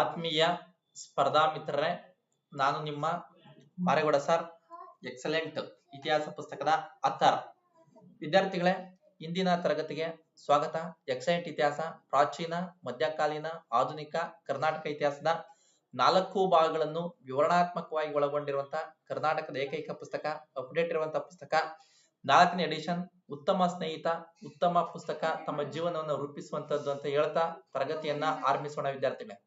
ಆತ್ಮೀಯ ಸ್ಪರ್ಧಾ ಮಿತ್ರರೇ ನಾನು ನಿಮ್ಮ ಮಾರೇಗೌಡ ಸರ್, ಎಕ್ಸಲೆಂಟ್ ಇತಿಹಾಸ ಪುಸ್ತಕದ ಅಥರ್ ವಿದ್ಯಾರ್ಥಿಗಳೇ, ಇಂದಿನ ತರಗತಿಗೆ ಸ್ವಾಗತ. ಎಕ್ಸಲೆಂಟ್ ಇತಿಹಾಸ, ಪ್ರಾಚೀನ, ಮಧ್ಯಕಾಲೀನ, ಆಧುನಿಕ, ಕರ್ನಾಟಕ ಇತಿಹಾಸದ ನಾಲ್ಕು ಭಾಗಗಳನ್ನು ವಿವರಣಾತ್ಮಕವಾಗಿ ಒಳಗೊಂಡಿರುವಂತಹ ಕರ್ನಾಟಕದ ಏಕೈಕ ಪುಸ್ತಕ, ಅಪ್ಡೇಟ್ ಇರುವಂತಹ ಪುಸ್ತಕ ನಾಲ್ಕನೇ ಎಡಿಷನ್ ಉತ್ತಮ ಸ್ನೇಹಿತ, ಉತ್ತಮ ಪುಸ್ತಕ ತಮ್ಮ ಜೀವನವನ್ನು ರೂಪಿಸುವಂತದ್ದು ಅಂತ ಹೇಳ್ತಾ ತರಗತಿಯನ್ನ ಆರಂಭಿಸೋಣ ವಿದ್ಯಾರ್ಥಿಗಳೇ.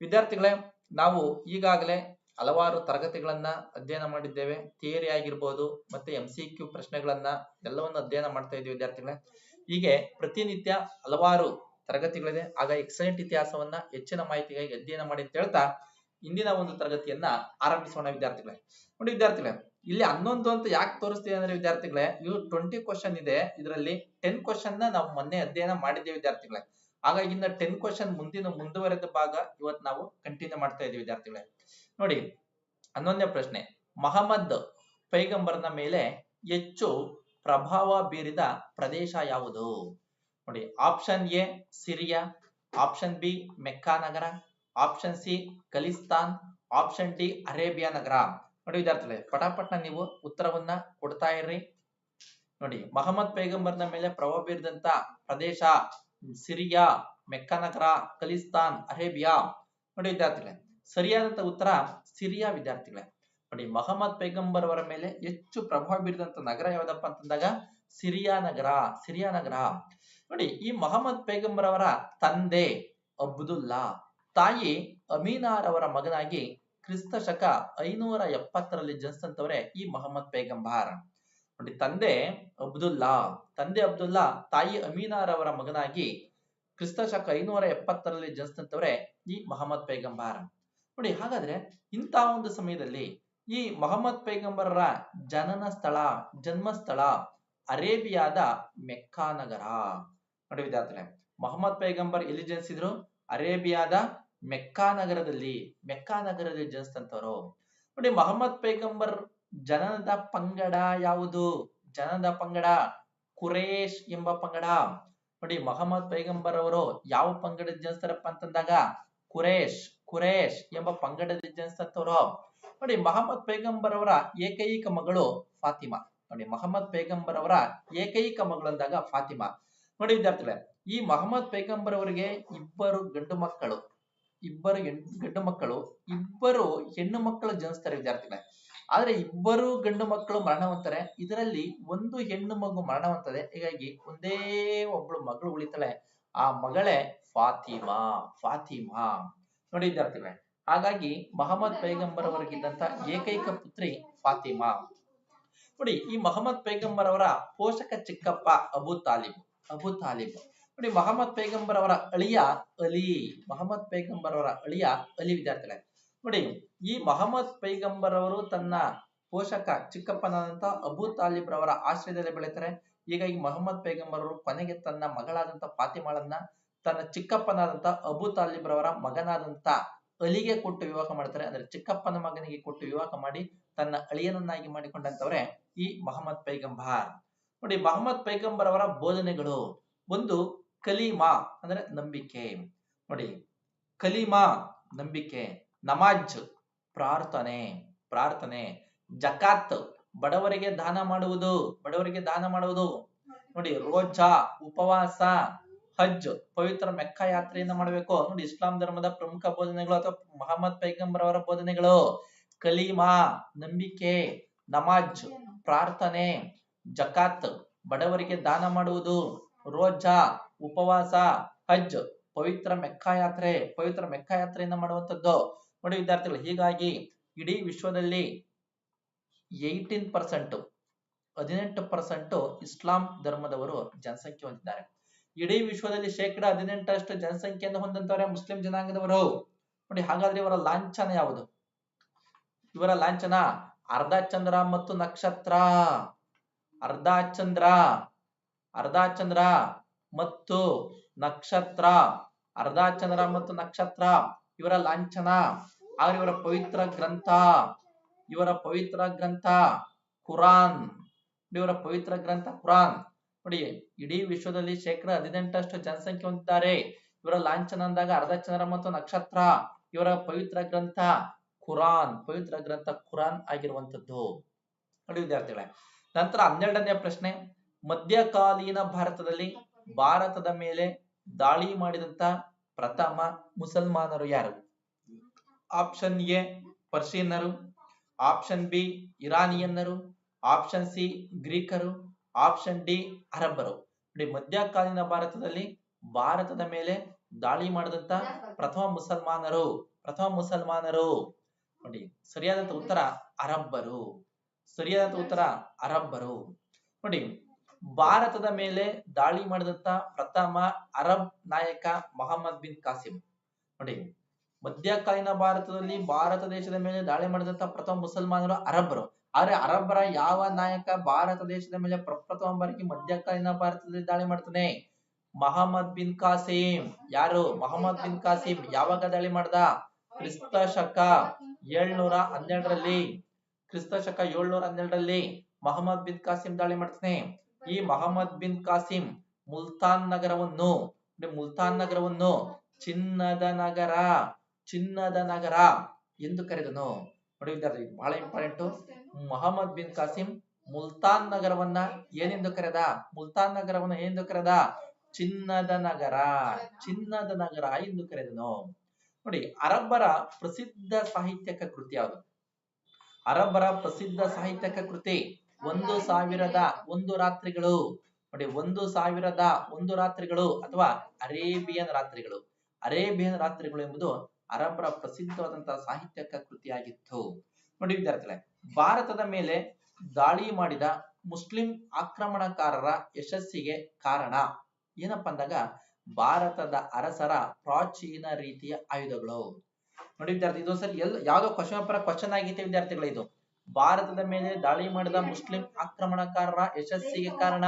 ವಿದ್ಯಾರ್ಥಿಗಳೇ, ನಾವು ಈಗಾಗಲೇ ಹಲವಾರು ತರಗತಿಗಳನ್ನ ಅಧ್ಯಯನ ಮಾಡಿದ್ದೇವೆ. ಥಿಯರಿ ಆಗಿರ್ಬೋದು, ಮತ್ತೆ ಎಂ ಸಿ ಕ್ಯೂ ಪ್ರಶ್ನೆಗಳನ್ನ ಎಲ್ಲವನ್ನು ಅಧ್ಯಯನ ಮಾಡ್ತಾ ಇದ್ದೀವಿ ವಿದ್ಯಾರ್ಥಿಗಳೇ. ಹೀಗೆ ಪ್ರತಿನಿತ್ಯ ಹಲವಾರು ತರಗತಿಗಳಿದೆ. ಆಗ ಎಕ್ಸಲೆಂಟ್ ಇತಿಹಾಸವನ್ನ, ಹೆಚ್ಚಿನ ಮಾಹಿತಿಗಾಗಿ ಅಧ್ಯಯನ ಮಾಡಿ ಅಂತ ಹೇಳ್ತಾ ಇಂದಿನ ಒಂದು ತರಗತಿಯನ್ನ ಆರಂಭಿಸೋಣ ವಿದ್ಯಾರ್ಥಿಗಳೇ. ನೋಡಿ ವಿದ್ಯಾರ್ಥಿಗಳೇ ಇಲ್ಲಿ ಹನ್ನೊಂದು ಅಂತ ಯಾಕೆ ತೋರಿಸ್ತೀವಿ ಅಂದ್ರೆ ವಿದ್ಯಾರ್ಥಿಗಳೇ ಇವು ಟ್ವೆಂಟಿ ಕ್ವಶನ್ ಇದೆ, ಇದರಲ್ಲಿ ಟೆನ್ ಕ್ವಶನ್ನ ನಾವು ಮೊನ್ನೆ ಅಧ್ಯಯನ ಮಾಡಿದ್ದೇವೆ ವಿದ್ಯಾರ್ಥಿಗಳೇ. ಹಾಗಾಗಿ ಇನ್ನ ಟೆನ್ ಕ್ವಶನ್ ಮುಂದಿನ ಮುಂದುವರೆದ ಭಾಗ ಇವತ್ತು ನಾವು ಕಂಟಿನ್ಯೂ ಮಾಡ್ತಾ ಇದೀವಿ ವಿದ್ಯಾರ್ಥಿಗಳೇ. ನೋಡಿ, ಹನ್ನೊಂದನೇ ಪ್ರಶ್ನೆ. ಮಹಮ್ಮದ್ ಪೈಗಂಬರ್ನ ಮೇಲೆ ಹೆಚ್ಚು ಪ್ರಭಾವ ಬೀರಿದ ಪ್ರದೇಶ ಯಾವುದು? ನೋಡಿ option A Syria option B Mecca Nagar option C Khalistan option D Arabia ನಗರ. ನೋಡಿ ವಿದ್ಯಾರ್ಥಿಗಳೇ, ಪಟಾಪಟ್ನ ನೀವು ಉತ್ತರವನ್ನ ಕೊಡ್ತಾ ಇರ್ರಿ. ನೋಡಿ, ಮಹಮ್ಮದ್ ಪೈಗಂಬರ್ನ ಮೇಲೆ ಪ್ರಭಾವ ಬೀರಿದಂತ ಪ್ರದೇಶ, ಸಿರಿಯಾ, ಮೆಕ್ಕನಗರ, ಖಲಿಸ್ತಾನ್, ಅರೇಬಿಯಾ. ನೋಡಿ ವಿದ್ಯಾರ್ಥಿಗಳೇ, ಸರಿಯಾದಂತ ಉತ್ತರ ಸಿರಿಯಾ ವಿದ್ಯಾರ್ಥಿಗಳೇ. ನೋಡಿ, ಮಹಮ್ಮದ್ ಪೈಗಂಬರ್ ಅವರ ಮೇಲೆ ಹೆಚ್ಚು ಪ್ರಭಾವ ಬೀರಿದಂತ ನಗರ ಯಾವ್ದಪ್ಪ ಅಂತಂದಾಗ, ಸಿರಿಯಾ ನಗರ ಸಿರಿಯಾ ನಗರ. ನೋಡಿ, ಈ ಮಹಮ್ಮದ್ ಪೈಗಂಬರ್ ಅವರ ತಂದೆ ಅಬ್ದುಲ್ಲಾ. ತಾಯಿ ಅಮೀನಾರ್ ಅವರ ಮಗನಾಗಿ ಕ್ರಿಸ್ತ ಶಕ ಐನೂರ ಎಪ್ಪತ್ತರಲ್ಲಿ ಜನಿಸಿದಂತವರೇ ಈ ಮೊಹಮ್ಮದ್ ಪೇಗಂಬಾರ್. ನೋಡಿ, ತಂದೆ ಅಬ್ದುಲ್ಲಾ ತಂದೆ ಅಬ್ದುಲ್ಲಾ ತಾಯಿ ಅಮೀನಾರ್ ಅವರ ಮಗನಾಗಿ ಕ್ರಿಸ್ತ ಶಕ ಐನೂರ ಎಪ್ಪತ್ತರಲ್ಲಿ ಜನಿಸಿದಂತವರೇ ಈ ಮೊಹಮ್ಮದ್ ಪೇಗಂಬಾರ. ನೋಡಿ, ಹಾಗಾದ್ರೆ ಇಂಥ ಒಂದು ಸಮಯದಲ್ಲಿ ಈ ಮೊಹಮ್ಮದ್ ಪೈಗಂಬರರ ಜನನ ಸ್ಥಳ, ಜನ್ಮಸ್ಥಳ ಅರೇಬಿಯಾದ ಮೆಕ್ಕಾನಗರ. ನೋಡಿ ವಿದ್ಯಾರ್ಥಿಗಳೇ, ಮೊಹಮ್ಮದ್ ಪೈಗಂಬರ್ ಎಲ್ಲಿ ಜನಿಸಿದ್ರು? ಅರೇಬಿಯಾದ ಮೆಕ್ಕಾ ನಗರದಲ್ಲಿ ಮೆಕ್ಕಾ ನಗರದಲ್ಲಿ ಜನಿಸಿದಂತವರು ನೋಡಿ, ಮೊಹಮ್ಮದ್ ಪೈಗಂಬರ್ ಜನನದ ಪಂಗಡ ಯಾವುದು? ಜನನದ ಪಂಗಡ ಕುರೇಶ್ ಎಂಬ ಪಂಗಡ. ನೋಡಿ, ಮೊಹಮ್ಮದ್ ಪೈಗಂಬರ್ ಅವರು ಯಾವ ಪಂಗಡ ಜನಿಸ್ತಾರಪ್ಪ ಅಂತಂದಾಗ ಕುರೇಶ್ ಕುರೇಶ್ ಎಂಬ ಪಂಗಡದ ಜನಿಸ್ತಂತವ್ರು ನೋಡಿ, ಮೊಹಮ್ಮದ್ ಪೈಗಂಬರ್ ಅವರ ಏಕೈಕ ಮಗಳು ಫಾತಿಮಾ. ನೋಡಿ, ಮೊಹಮ್ಮದ್ ಪೈಗಂಬರ್ ಅವರ ಏಕೈಕ ಮಗಳು ಅಂದಾಗ ಫಾತಿಮಾ. ನೋಡಿ, ವಿದ್ಯಾರ್ಥಿಗಳೇ, ಈ ಮೊಹಮ್ಮದ್ ಪೈಗಂಬರ್ ಅವರಿಗೆ ಇಬ್ಬರು ಗಂಡು ಮಕ್ಕಳು. ಇಬ್ಬರು ಗಂಡು ಮಕ್ಕಳು, ಇಬ್ಬರು ಹೆಣ್ಣು ಮಕ್ಕಳು ಜನಿಸ್ತಾರೆ ವಿದ್ಯಾರ್ಥಿಗಳೇ. ಆದ್ರೆ ಇಬ್ಬರು ಗಂಡು ಮಕ್ಕಳು ಮರಣವಂತಾರೆ ಇದರಲ್ಲಿ ಒಂದು ಹೆಣ್ಣು ಮಗು ಮರಣವಂತದೆ ಹೀಗಾಗಿ ಒಂದೇ ಒಬ್ಬಳು ಮಗಳು ಉಳಿತಾಳೆ. ಆ ಮಗಳೇ ಫಾತಿಮಾ ಫಾತಿಮಾ. ನೋಡಿ ವಿದ್ಯಾರ್ಥಿಗಳೇ, ಹಾಗಾಗಿ ಮಹಮ್ಮದ್ ಪೈಗಂಬರ್ ಅವರಿಗಿದ್ದಂತ ಏಕೈಕ ಪುತ್ರಿ ಫಾತಿಮಾ. ನೋಡಿ, ಈ ಮಹಮ್ಮದ್ ಪೈಗಂಬರ್ ಅವರ ಪೋಷಕ ಚಿಕ್ಕಪ್ಪ ಅಬು ತಾಲಿಬ್ ಅಬು ತಾಲಿಬ್. ನೋಡಿ, ಮಹಮ್ಮದ್ ಪೈಗಂಬರ್ ಅವರ ಅಳಿಯ ಅಲಿ, ಮಹಮ್ಮದ್ ಪೈಗಂಬರ್ ಅವರ ಅಳಿಯ ಅಲಿ ವಿದ್ಯಾರ್ಥಿಗಳೇ. ನೋಡಿ, ಈ ಮಹಮ್ಮದ್ ಪೈಗಂಬರ್ ಅವರು ತನ್ನ ಪೋಷಕ ಚಿಕ್ಕಪ್ಪನಾದಂತ ಅಬು ತಾಲಿಬ್ ರವರ ಆಶ್ರಯದಲ್ಲಿ ಬೆಳೀತಾರೆ. ಹೀಗಾಗಿ ಮಹಮ್ಮದ್ ಪೈಗಂಬರ್ ಅವರು ಕೊನೆಗೆ ತನ್ನ ಮಗಳಾದಂತ ಫಾತಿಮಾಳನ್ನ ತನ್ನ ಚಿಕ್ಕಪ್ಪನಾದಂತ ಅಬು ತಾಲಿಬ್ ರವರ ಮಗನಾದಂತ ಅಲಿಗೆ ಕೊಟ್ಟು ವಿವಾಹ ಮಾಡ್ತಾರೆ. ಅಂದ್ರೆ ಚಿಕ್ಕಪ್ಪನ ಮಗನಿಗೆ ಕೊಟ್ಟು ವಿವಾಹ ಮಾಡಿ ತನ್ನ ಅಳಿಯನನ್ನಾಗಿ ಮಾಡಿಕೊಂಡಂತವ್ರೆ ಈ ಮಹಮ್ಮದ್ ಪೈಗಂಬರ್. ನೋಡಿ, ಮಹಮ್ಮದ್ ಪೈಗಂಬರ್ ಅವರ ಬೋಧನೆಗಳು. ಒಂದು ಕಲೀಮಾ ಅಂದ್ರೆ ನಂಬಿಕೆ. ನೋಡಿ, ಕಲೀಮಾ, ನಂಬಿಕೆ, ನಮಾಜ್, ಪ್ರಾರ್ಥನೆ ಪ್ರಾರ್ಥನೆ, ಜಕಾತ್, ಬಡವರಿಗೆ ದಾನ ಮಾಡುವುದು, ಬಡವರಿಗೆ ದಾನ ಮಾಡುವುದು. ನೋಡಿ, ರೋಜಾ, ಉಪವಾಸ, ಹಜ್, ಪವಿತ್ರ ಮೆಕ್ಕ ಯಾತ್ರೆಯನ್ನ ಮಾಡಬೇಕು. ನೋಡಿ, ಇಸ್ಲಾಂ ಧರ್ಮದ ಪ್ರಮುಖ ಬೋಧನೆಗಳು ಅಥವಾ ಮಹಮ್ಮದ್ ಪೈಗಂಬರ್ ಅವರ ಬೋಧನೆಗಳು. ಕಲೀಮಾ, ನಂಬಿಕೆ, ನಮಾಜ್, ಪ್ರಾರ್ಥನೆ, ಜಕಾತ್, ಬಡವರಿಗೆ ದಾನ ಮಾಡುವುದು. ರೋಜಾ ಉಪವಾಸ, ಹಜ್, ಪವಿತ್ರ ಮೆಕ್ಕಾಯಾತ್ರೆ, ಪವಿತ್ರ ಮೆಕ್ಕಾ ಯಾತ್ರೆಯಿಂದ ಮಾಡುವಂತದ್ದು ನೋಡಿ ವಿದ್ಯಾರ್ಥಿಗಳು, ಹೀಗಾಗಿ ಇಡೀ ವಿಶ್ವದಲ್ಲಿ ಏಯ್ಟೀನ್ ಪರ್ಸೆಂಟ್ ಹದಿನೆಂಟು ಪರ್ಸೆಂಟ್ ಇಸ್ಲಾಂ ಧರ್ಮದವರು ಜನಸಂಖ್ಯೆ ಹೊಂದಿದ್ದಾರೆ. ಇಡೀ ವಿಶ್ವದಲ್ಲಿ ಶೇಕಡ ಹದಿನೆಂಟರಷ್ಟು ಜನಸಂಖ್ಯೆಯನ್ನು ಹೊಂದಂತವರೇ ಮುಸ್ಲಿಂ ಜನಾಂಗದವರು. ನೋಡಿ, ಹಾಗಾದ್ರೆ ಇವರ ಲಾಂಛನ ಯಾವುದು? ಇವರ ಲಾಂಛನ ಅರ್ಧ ಚಂದ್ರ ಮತ್ತು ನಕ್ಷತ್ರ. ಅರ್ಧ ಚಂದ್ರ ಅರ್ಧ ಚಂದ್ರ ಮತ್ತು ನಕ್ಷತ್ರ, ಅರ್ಧಾಚಂದ್ರ ಮತ್ತು ನಕ್ಷತ್ರ, ಇವರ ಲಾಂಛನ. ಆದ್ರೆ ಇವರ ಪವಿತ್ರ ಗ್ರಂಥ, ಇವರ ಪವಿತ್ರ ಗ್ರಂಥ ಕುರಾನ್. ಇವರ ಪವಿತ್ರ ಗ್ರಂಥ ಕುರಾನ್. ನೋಡಿ, ಇಡೀ ವಿಶ್ವದಲ್ಲಿ ಶೇಕಡ ಹದಿನೆಂಟಷ್ಟು ಜನಸಂಖ್ಯೆ ಹೊಂದಿದ್ದಾರೆ. ಇವರ ಲಾಂಛನ ಅಂದಾಗ ಅರ್ಧ ಚಂದ್ರ ಮತ್ತು ನಕ್ಷತ್ರ, ಇವರ ಪವಿತ್ರ ಗ್ರಂಥ ಕುರಾನ್. ಪವಿತ್ರ ಗ್ರಂಥ ಕುರಾನ್ ಆಗಿರುವಂತದ್ದು ನೋಡಿ ವಿದ್ಯಾರ್ಥಿಗಳೇ, ನಂತರ ಹನ್ನೆರಡನೇ ಪ್ರಶ್ನೆ, ಮಧ್ಯಕಾಲೀನ ಭಾರತದಲ್ಲಿ ಭಾರತದ ಮೇಲೆ ದಾಳಿ ಮಾಡಿದಂತ ಪ್ರಥಮ ಮುಸಲ್ಮಾನರು ಯಾರು? ಆಪ್ಷನ್ ಎ ಪರ್ಷಿಯನ್ನರು ಆಪ್ಷನ್ ಬಿ ಇರಾನಿಯನ್ನರು ಆಪ್ಷನ್ ಸಿ ಗ್ರೀಕರು ಆಪ್ಷನ್ ಡಿ ಅರಬ್ಬರು ನೋಡಿ, ಮಧ್ಯಕಾಲೀನ ಭಾರತದಲ್ಲಿ ಭಾರತದ ಮೇಲೆ ದಾಳಿ ಮಾಡಿದಂತ ಪ್ರಥಮ ಮುಸಲ್ಮಾನರು ಪ್ರಥಮ ಮುಸಲ್ಮಾನರು. ನೋಡಿ, ಸರಿಯಾದಂತ ಉತ್ತರ ಅರಬ್ಬರು. ಸರಿಯಾದಂತ ಉತ್ತರ ಅರಬ್ಬರು. ನೋಡಿ ಭಾರತದ ಮೇಲೆ ದಾಳಿ ಮಾಡಿದಂತ ಪ್ರಥಮ ಅರಬ್ ನಾಯಕ ಮೊಹಮ್ಮದ್ ಬಿನ್ ಕಾಸಿಂ. ನೋಡಿ, ಮಧ್ಯಕಾಲೀನ ಭಾರತದಲ್ಲಿ ಭಾರತ ದೇಶದ ಮೇಲೆ ದಾಳಿ ಮಾಡಿದಂತ ಪ್ರಥಮ ಮುಸಲ್ಮಾನರು ಅರಬ್ಬರು. ಆದ್ರೆ ಅರಬ್ಬರ ಯಾವ ನಾಯಕ ಭಾರತ ದೇಶದ ಮೇಲೆ ಪ್ರಪ್ರಥಮ ಬಾರಿಗೆ ಮಧ್ಯಕಾಲೀನ ಭಾರತದಲ್ಲಿ ದಾಳಿ ಮಾಡ್ತಾನೆ? Muhammad bin Qasim. ಯಾರು? ಮೊಹಮ್ಮದ್ ಬಿನ್ ಕಾಸಿಂ ಯಾವಾಗ ದಾಳಿ ಮಾಡ್ದ? ಕ್ರಿಸ್ತ ಶಕ ಏಳ್ನೂರ ಹನ್ನೆರಡರಲ್ಲಿ. ಕ್ರಿಸ್ತ ಶಕ ಏಳ್ನೂರ ಹನ್ನೆರಡರಲ್ಲಿ ಮೊಹಮ್ಮದ್ ಬಿನ್ ಕಾಸಿಂ ದಾಳಿ ಮಾಡ್ತಾನೆ. ಈ ಮೊಹಮ್ಮದ್ ಬಿನ್ ಕಾಸಿಂ ಮುಲ್ತಾನ್ ನಗರವನ್ನು ಮುಲ್ತಾನ್ ನಗರವನ್ನು ಚಿನ್ನದ ನಗರ ಚಿನ್ನದ ನಗರ ಎಂದು ಕರೆದನು. ನೋಡಿ ವಿದ್ಯಾರ್ಥಿ ಬಹಳ important Mohammad bin Qasim Multan ನಗರವನ್ನ ಏನೆಂದು ಕರೆದ? ಮುಲ್ತಾನ್ ನಗರವನ್ನ ಏನೆಂದು ಕರೆದ? ಚಿನ್ನದ ನಗರ ಚಿನ್ನದ ನಗರ ಎಂದು ಕರೆದನು. ನೋಡಿ, ಅರಬ್ಬರ ಪ್ರಸಿದ್ಧ ಸಾಹಿತ್ಯಕ ಕೃತಿ ಯಾವುದು? ಅರಬ್ಬರ ಪ್ರಸಿದ್ಧ ಸಾಹಿತ್ಯಕ ಕೃತಿ. ಒಂದು ಸಾವಿರದ ಒಂದು ರಾತ್ರಿಗಳು. ನೋಡಿ ಒಂದು ಸಾವಿರದ ಒಂದು ರಾತ್ರಿಗಳು ಅಥವಾ ಅರೇಬಿಯನ್ ರಾತ್ರಿಗಳು. ಅರೇಬಿಯನ್ ರಾತ್ರಿಗಳು ಎಂಬುದು ಅರಬ್ಬರ ಪ್ರಸಿದ್ಧವಾದಂತಹ ಸಾಹಿತ್ಯಕ ಕೃತಿಯಾಗಿತ್ತು. ನೋಡಿ ವಿದ್ಯಾರ್ಥಿಗಳೇ ಭಾರತದ ಮೇಲೆ ದಾಳಿ ಮಾಡಿದ ಮುಸ್ಲಿಂ ಆಕ್ರಮಣಕಾರರ ಯಶಸ್ಸಿಗೆ ಕಾರಣ ಏನಪ್ಪಾ ಅಂದಾಗ ಭಾರತದ ಅರಸರ ಪ್ರಾಚೀನ ರೀತಿಯ ಆಯುಧಗಳು. ನೋಡಿ ವಿದ್ಯಾರ್ಥಿ ಇದು ಸರ್ ಎಲ್ ಯಾವ್ದೋ ಕ್ವಶನ್ ಪರ ಕ್ವಶನ್ ಆಗಿತ್ತು ವಿದ್ಯಾರ್ಥಿಗಳು ಇದು. ಭಾರತದ ಮೇಲೆ ದಾಳಿ ಮಾಡಿದ ಮುಸ್ಲಿಂ ಆಕ್ರಮಣಕಾರರ ಯಶಸ್ಸಿಗೆ ಕಾರಣ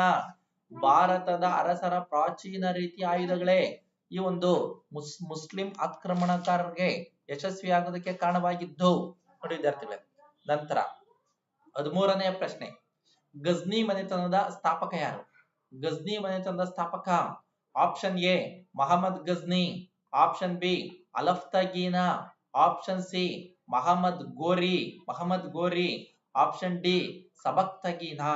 ಭಾರತದ ಅರಸರ ಪ್ರಾಚೀನ ರೀತಿಯ ಆಯುಧಗಳೇ. ಈ ಒಂದು ಮುಸ್, ಮುಸ್ಲಿಂ ಆಕ್ರಮಣಕಾರರಿಗೆ ಯಶಸ್ವಿಯಾಗೋದಕ್ಕೆ ಕಾರಣವಾಗಿದ್ದು, ನೋಡಿ ವಿದ್ಯಾರ್ಥಿಗಳೇ, ನಂತರ ಹದಿಮೂರನೆಯ ಪ್ರಶ್ನೆ. ಗಜ್ನಿ ಮನೆತನದ ಸ್ಥಾಪಕ ಯಾರು? ಗಜ್ನಿ ಮನೆತನದ ಸ್ಥಾಪಕ option A, Mahmud Ghazni, option B, Alaptigin, option C Mahmud Ghori Mahmud Ghori option D Sabuktigin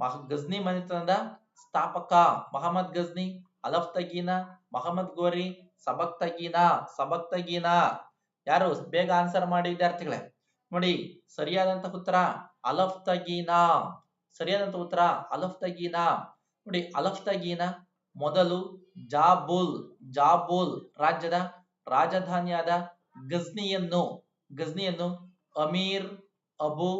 ಮಹ, Ghazni ಮನೆತನದ ಸ್ಥಾಪಕ ಮಹಮ್ಮದ್ ಗಜ್ನಿ ಅಲಫ್ತಗೀನಾ ಮಹಮ್ಮದ್ ಗೋರಿ ಸಬಕ್ತಗೀನಾ ಸಬಕ್ತಗೀನಾ ಯಾರು ಬೇಗ ಆನ್ಸರ್ ಮಾಡಿ ವಿದ್ಯಾರ್ಥಿಗಳೇ? ನೋಡಿ, ಸರಿಯಾದಂತ ಉತ್ತರ ಅಲಫ್ ಅಲಫ್ತಗೀನಾ ಸರಿಯಾದಂತ ಉತ್ತರ ಅಲಫ್ ತಗೀನಾ. ನೋಡಿ, ಅಲಫ್ ಅಲಫ್ತಗೀನಾ ಮೊದಲು ಜಾಬುಲ್ ಜಾಬುಲ್ ರಾಜ್ಯದ ರಾಜಧಾನಿಯಾದ ಗಜ್ನಿಯನ್ನು ಗಜ್ನಿಯನ್ನು ಅಮೀರ್ ಅಬು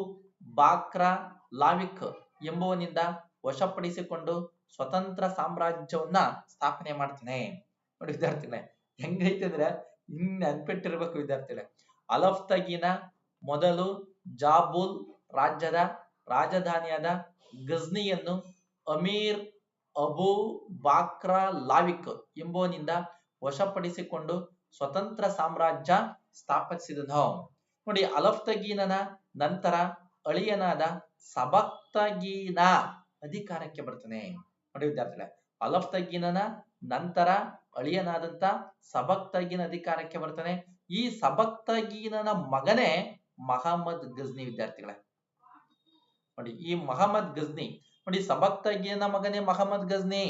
ಬಾಕ್ರಾ ಲಾವಿಕ್ ಎಂಬುವನಿಂದ ವಶಪಡಿಸಿಕೊಂಡು ಸ್ವತಂತ್ರ ಸಾಮ್ರಾಜ್ಯವನ್ನ ಸ್ಥಾಪನೆ ಮಾಡ್ತಾನೆ. ನೋಡಿ ವಿದ್ಯಾರ್ಥಿಗಳೇ, ಹೆಂಗೈತೆ ಅಂದ್ರೆ ಇನ್ ನೆನ್ಪಿಟ್ಟಿರ್ಬೇಕು ವಿದ್ಯಾರ್ಥಿಗಳೇ. ಅಲಫ್ತಗೀನ ಮೊದಲು ಜಾಬುಲ್ ರಾಜ್ಯದ ರಾಜಧಾನಿಯಾದ ಗಜ್ನಿಯನ್ನು ಅಮೀರ್ ಅಬು ಬಾಕ್ರಾ ಲಾವಿಕ್ ಎಂಬುವನಿಂದ ವಶಪಡಿಸಿಕೊಂಡು ಸ್ವತಂತ್ರ ಸಾಮ್ರಾಜ್ಯ ಸ್ಥಾಪಿಸಿದನು. ನೋಡಿ, ಅಲಫ್ತಗೀನನ ನಂತರ ಅಳಿಯನಾದ ಸಬಕ್ತಗೀನ ಅಧಿಕಾರಕ್ಕೆ ಬರ್ತಾನೆ. ನೋಡಿ ವಿದ್ಯಾರ್ಥಿಗಳೇ, ಅಲಫ್ತಗೀನನ ನಂತರ ಅಳಿಯನಾದಂತ ಸಬಕ್ತಗೀನ ಅಧಿಕಾರಕ್ಕೆ ಬರ್ತಾನೆ. ಈ ಸಬಕ್ತಗೀನನ ಮಗನೇ ಮಹಮ್ಮದ್ ಗಜ್ನಿ ವಿದ್ಯಾರ್ಥಿಗಳೇ. ನೋಡಿ, ಈ ಮಹಮ್ಮದ್ ಗಜ್ನಿ, ನೋಡಿ ಸಬಕ್ತಗೀನ ಮಗನೇ ಮಹಮ್ಮದ್ ಗಜ್ನಿ.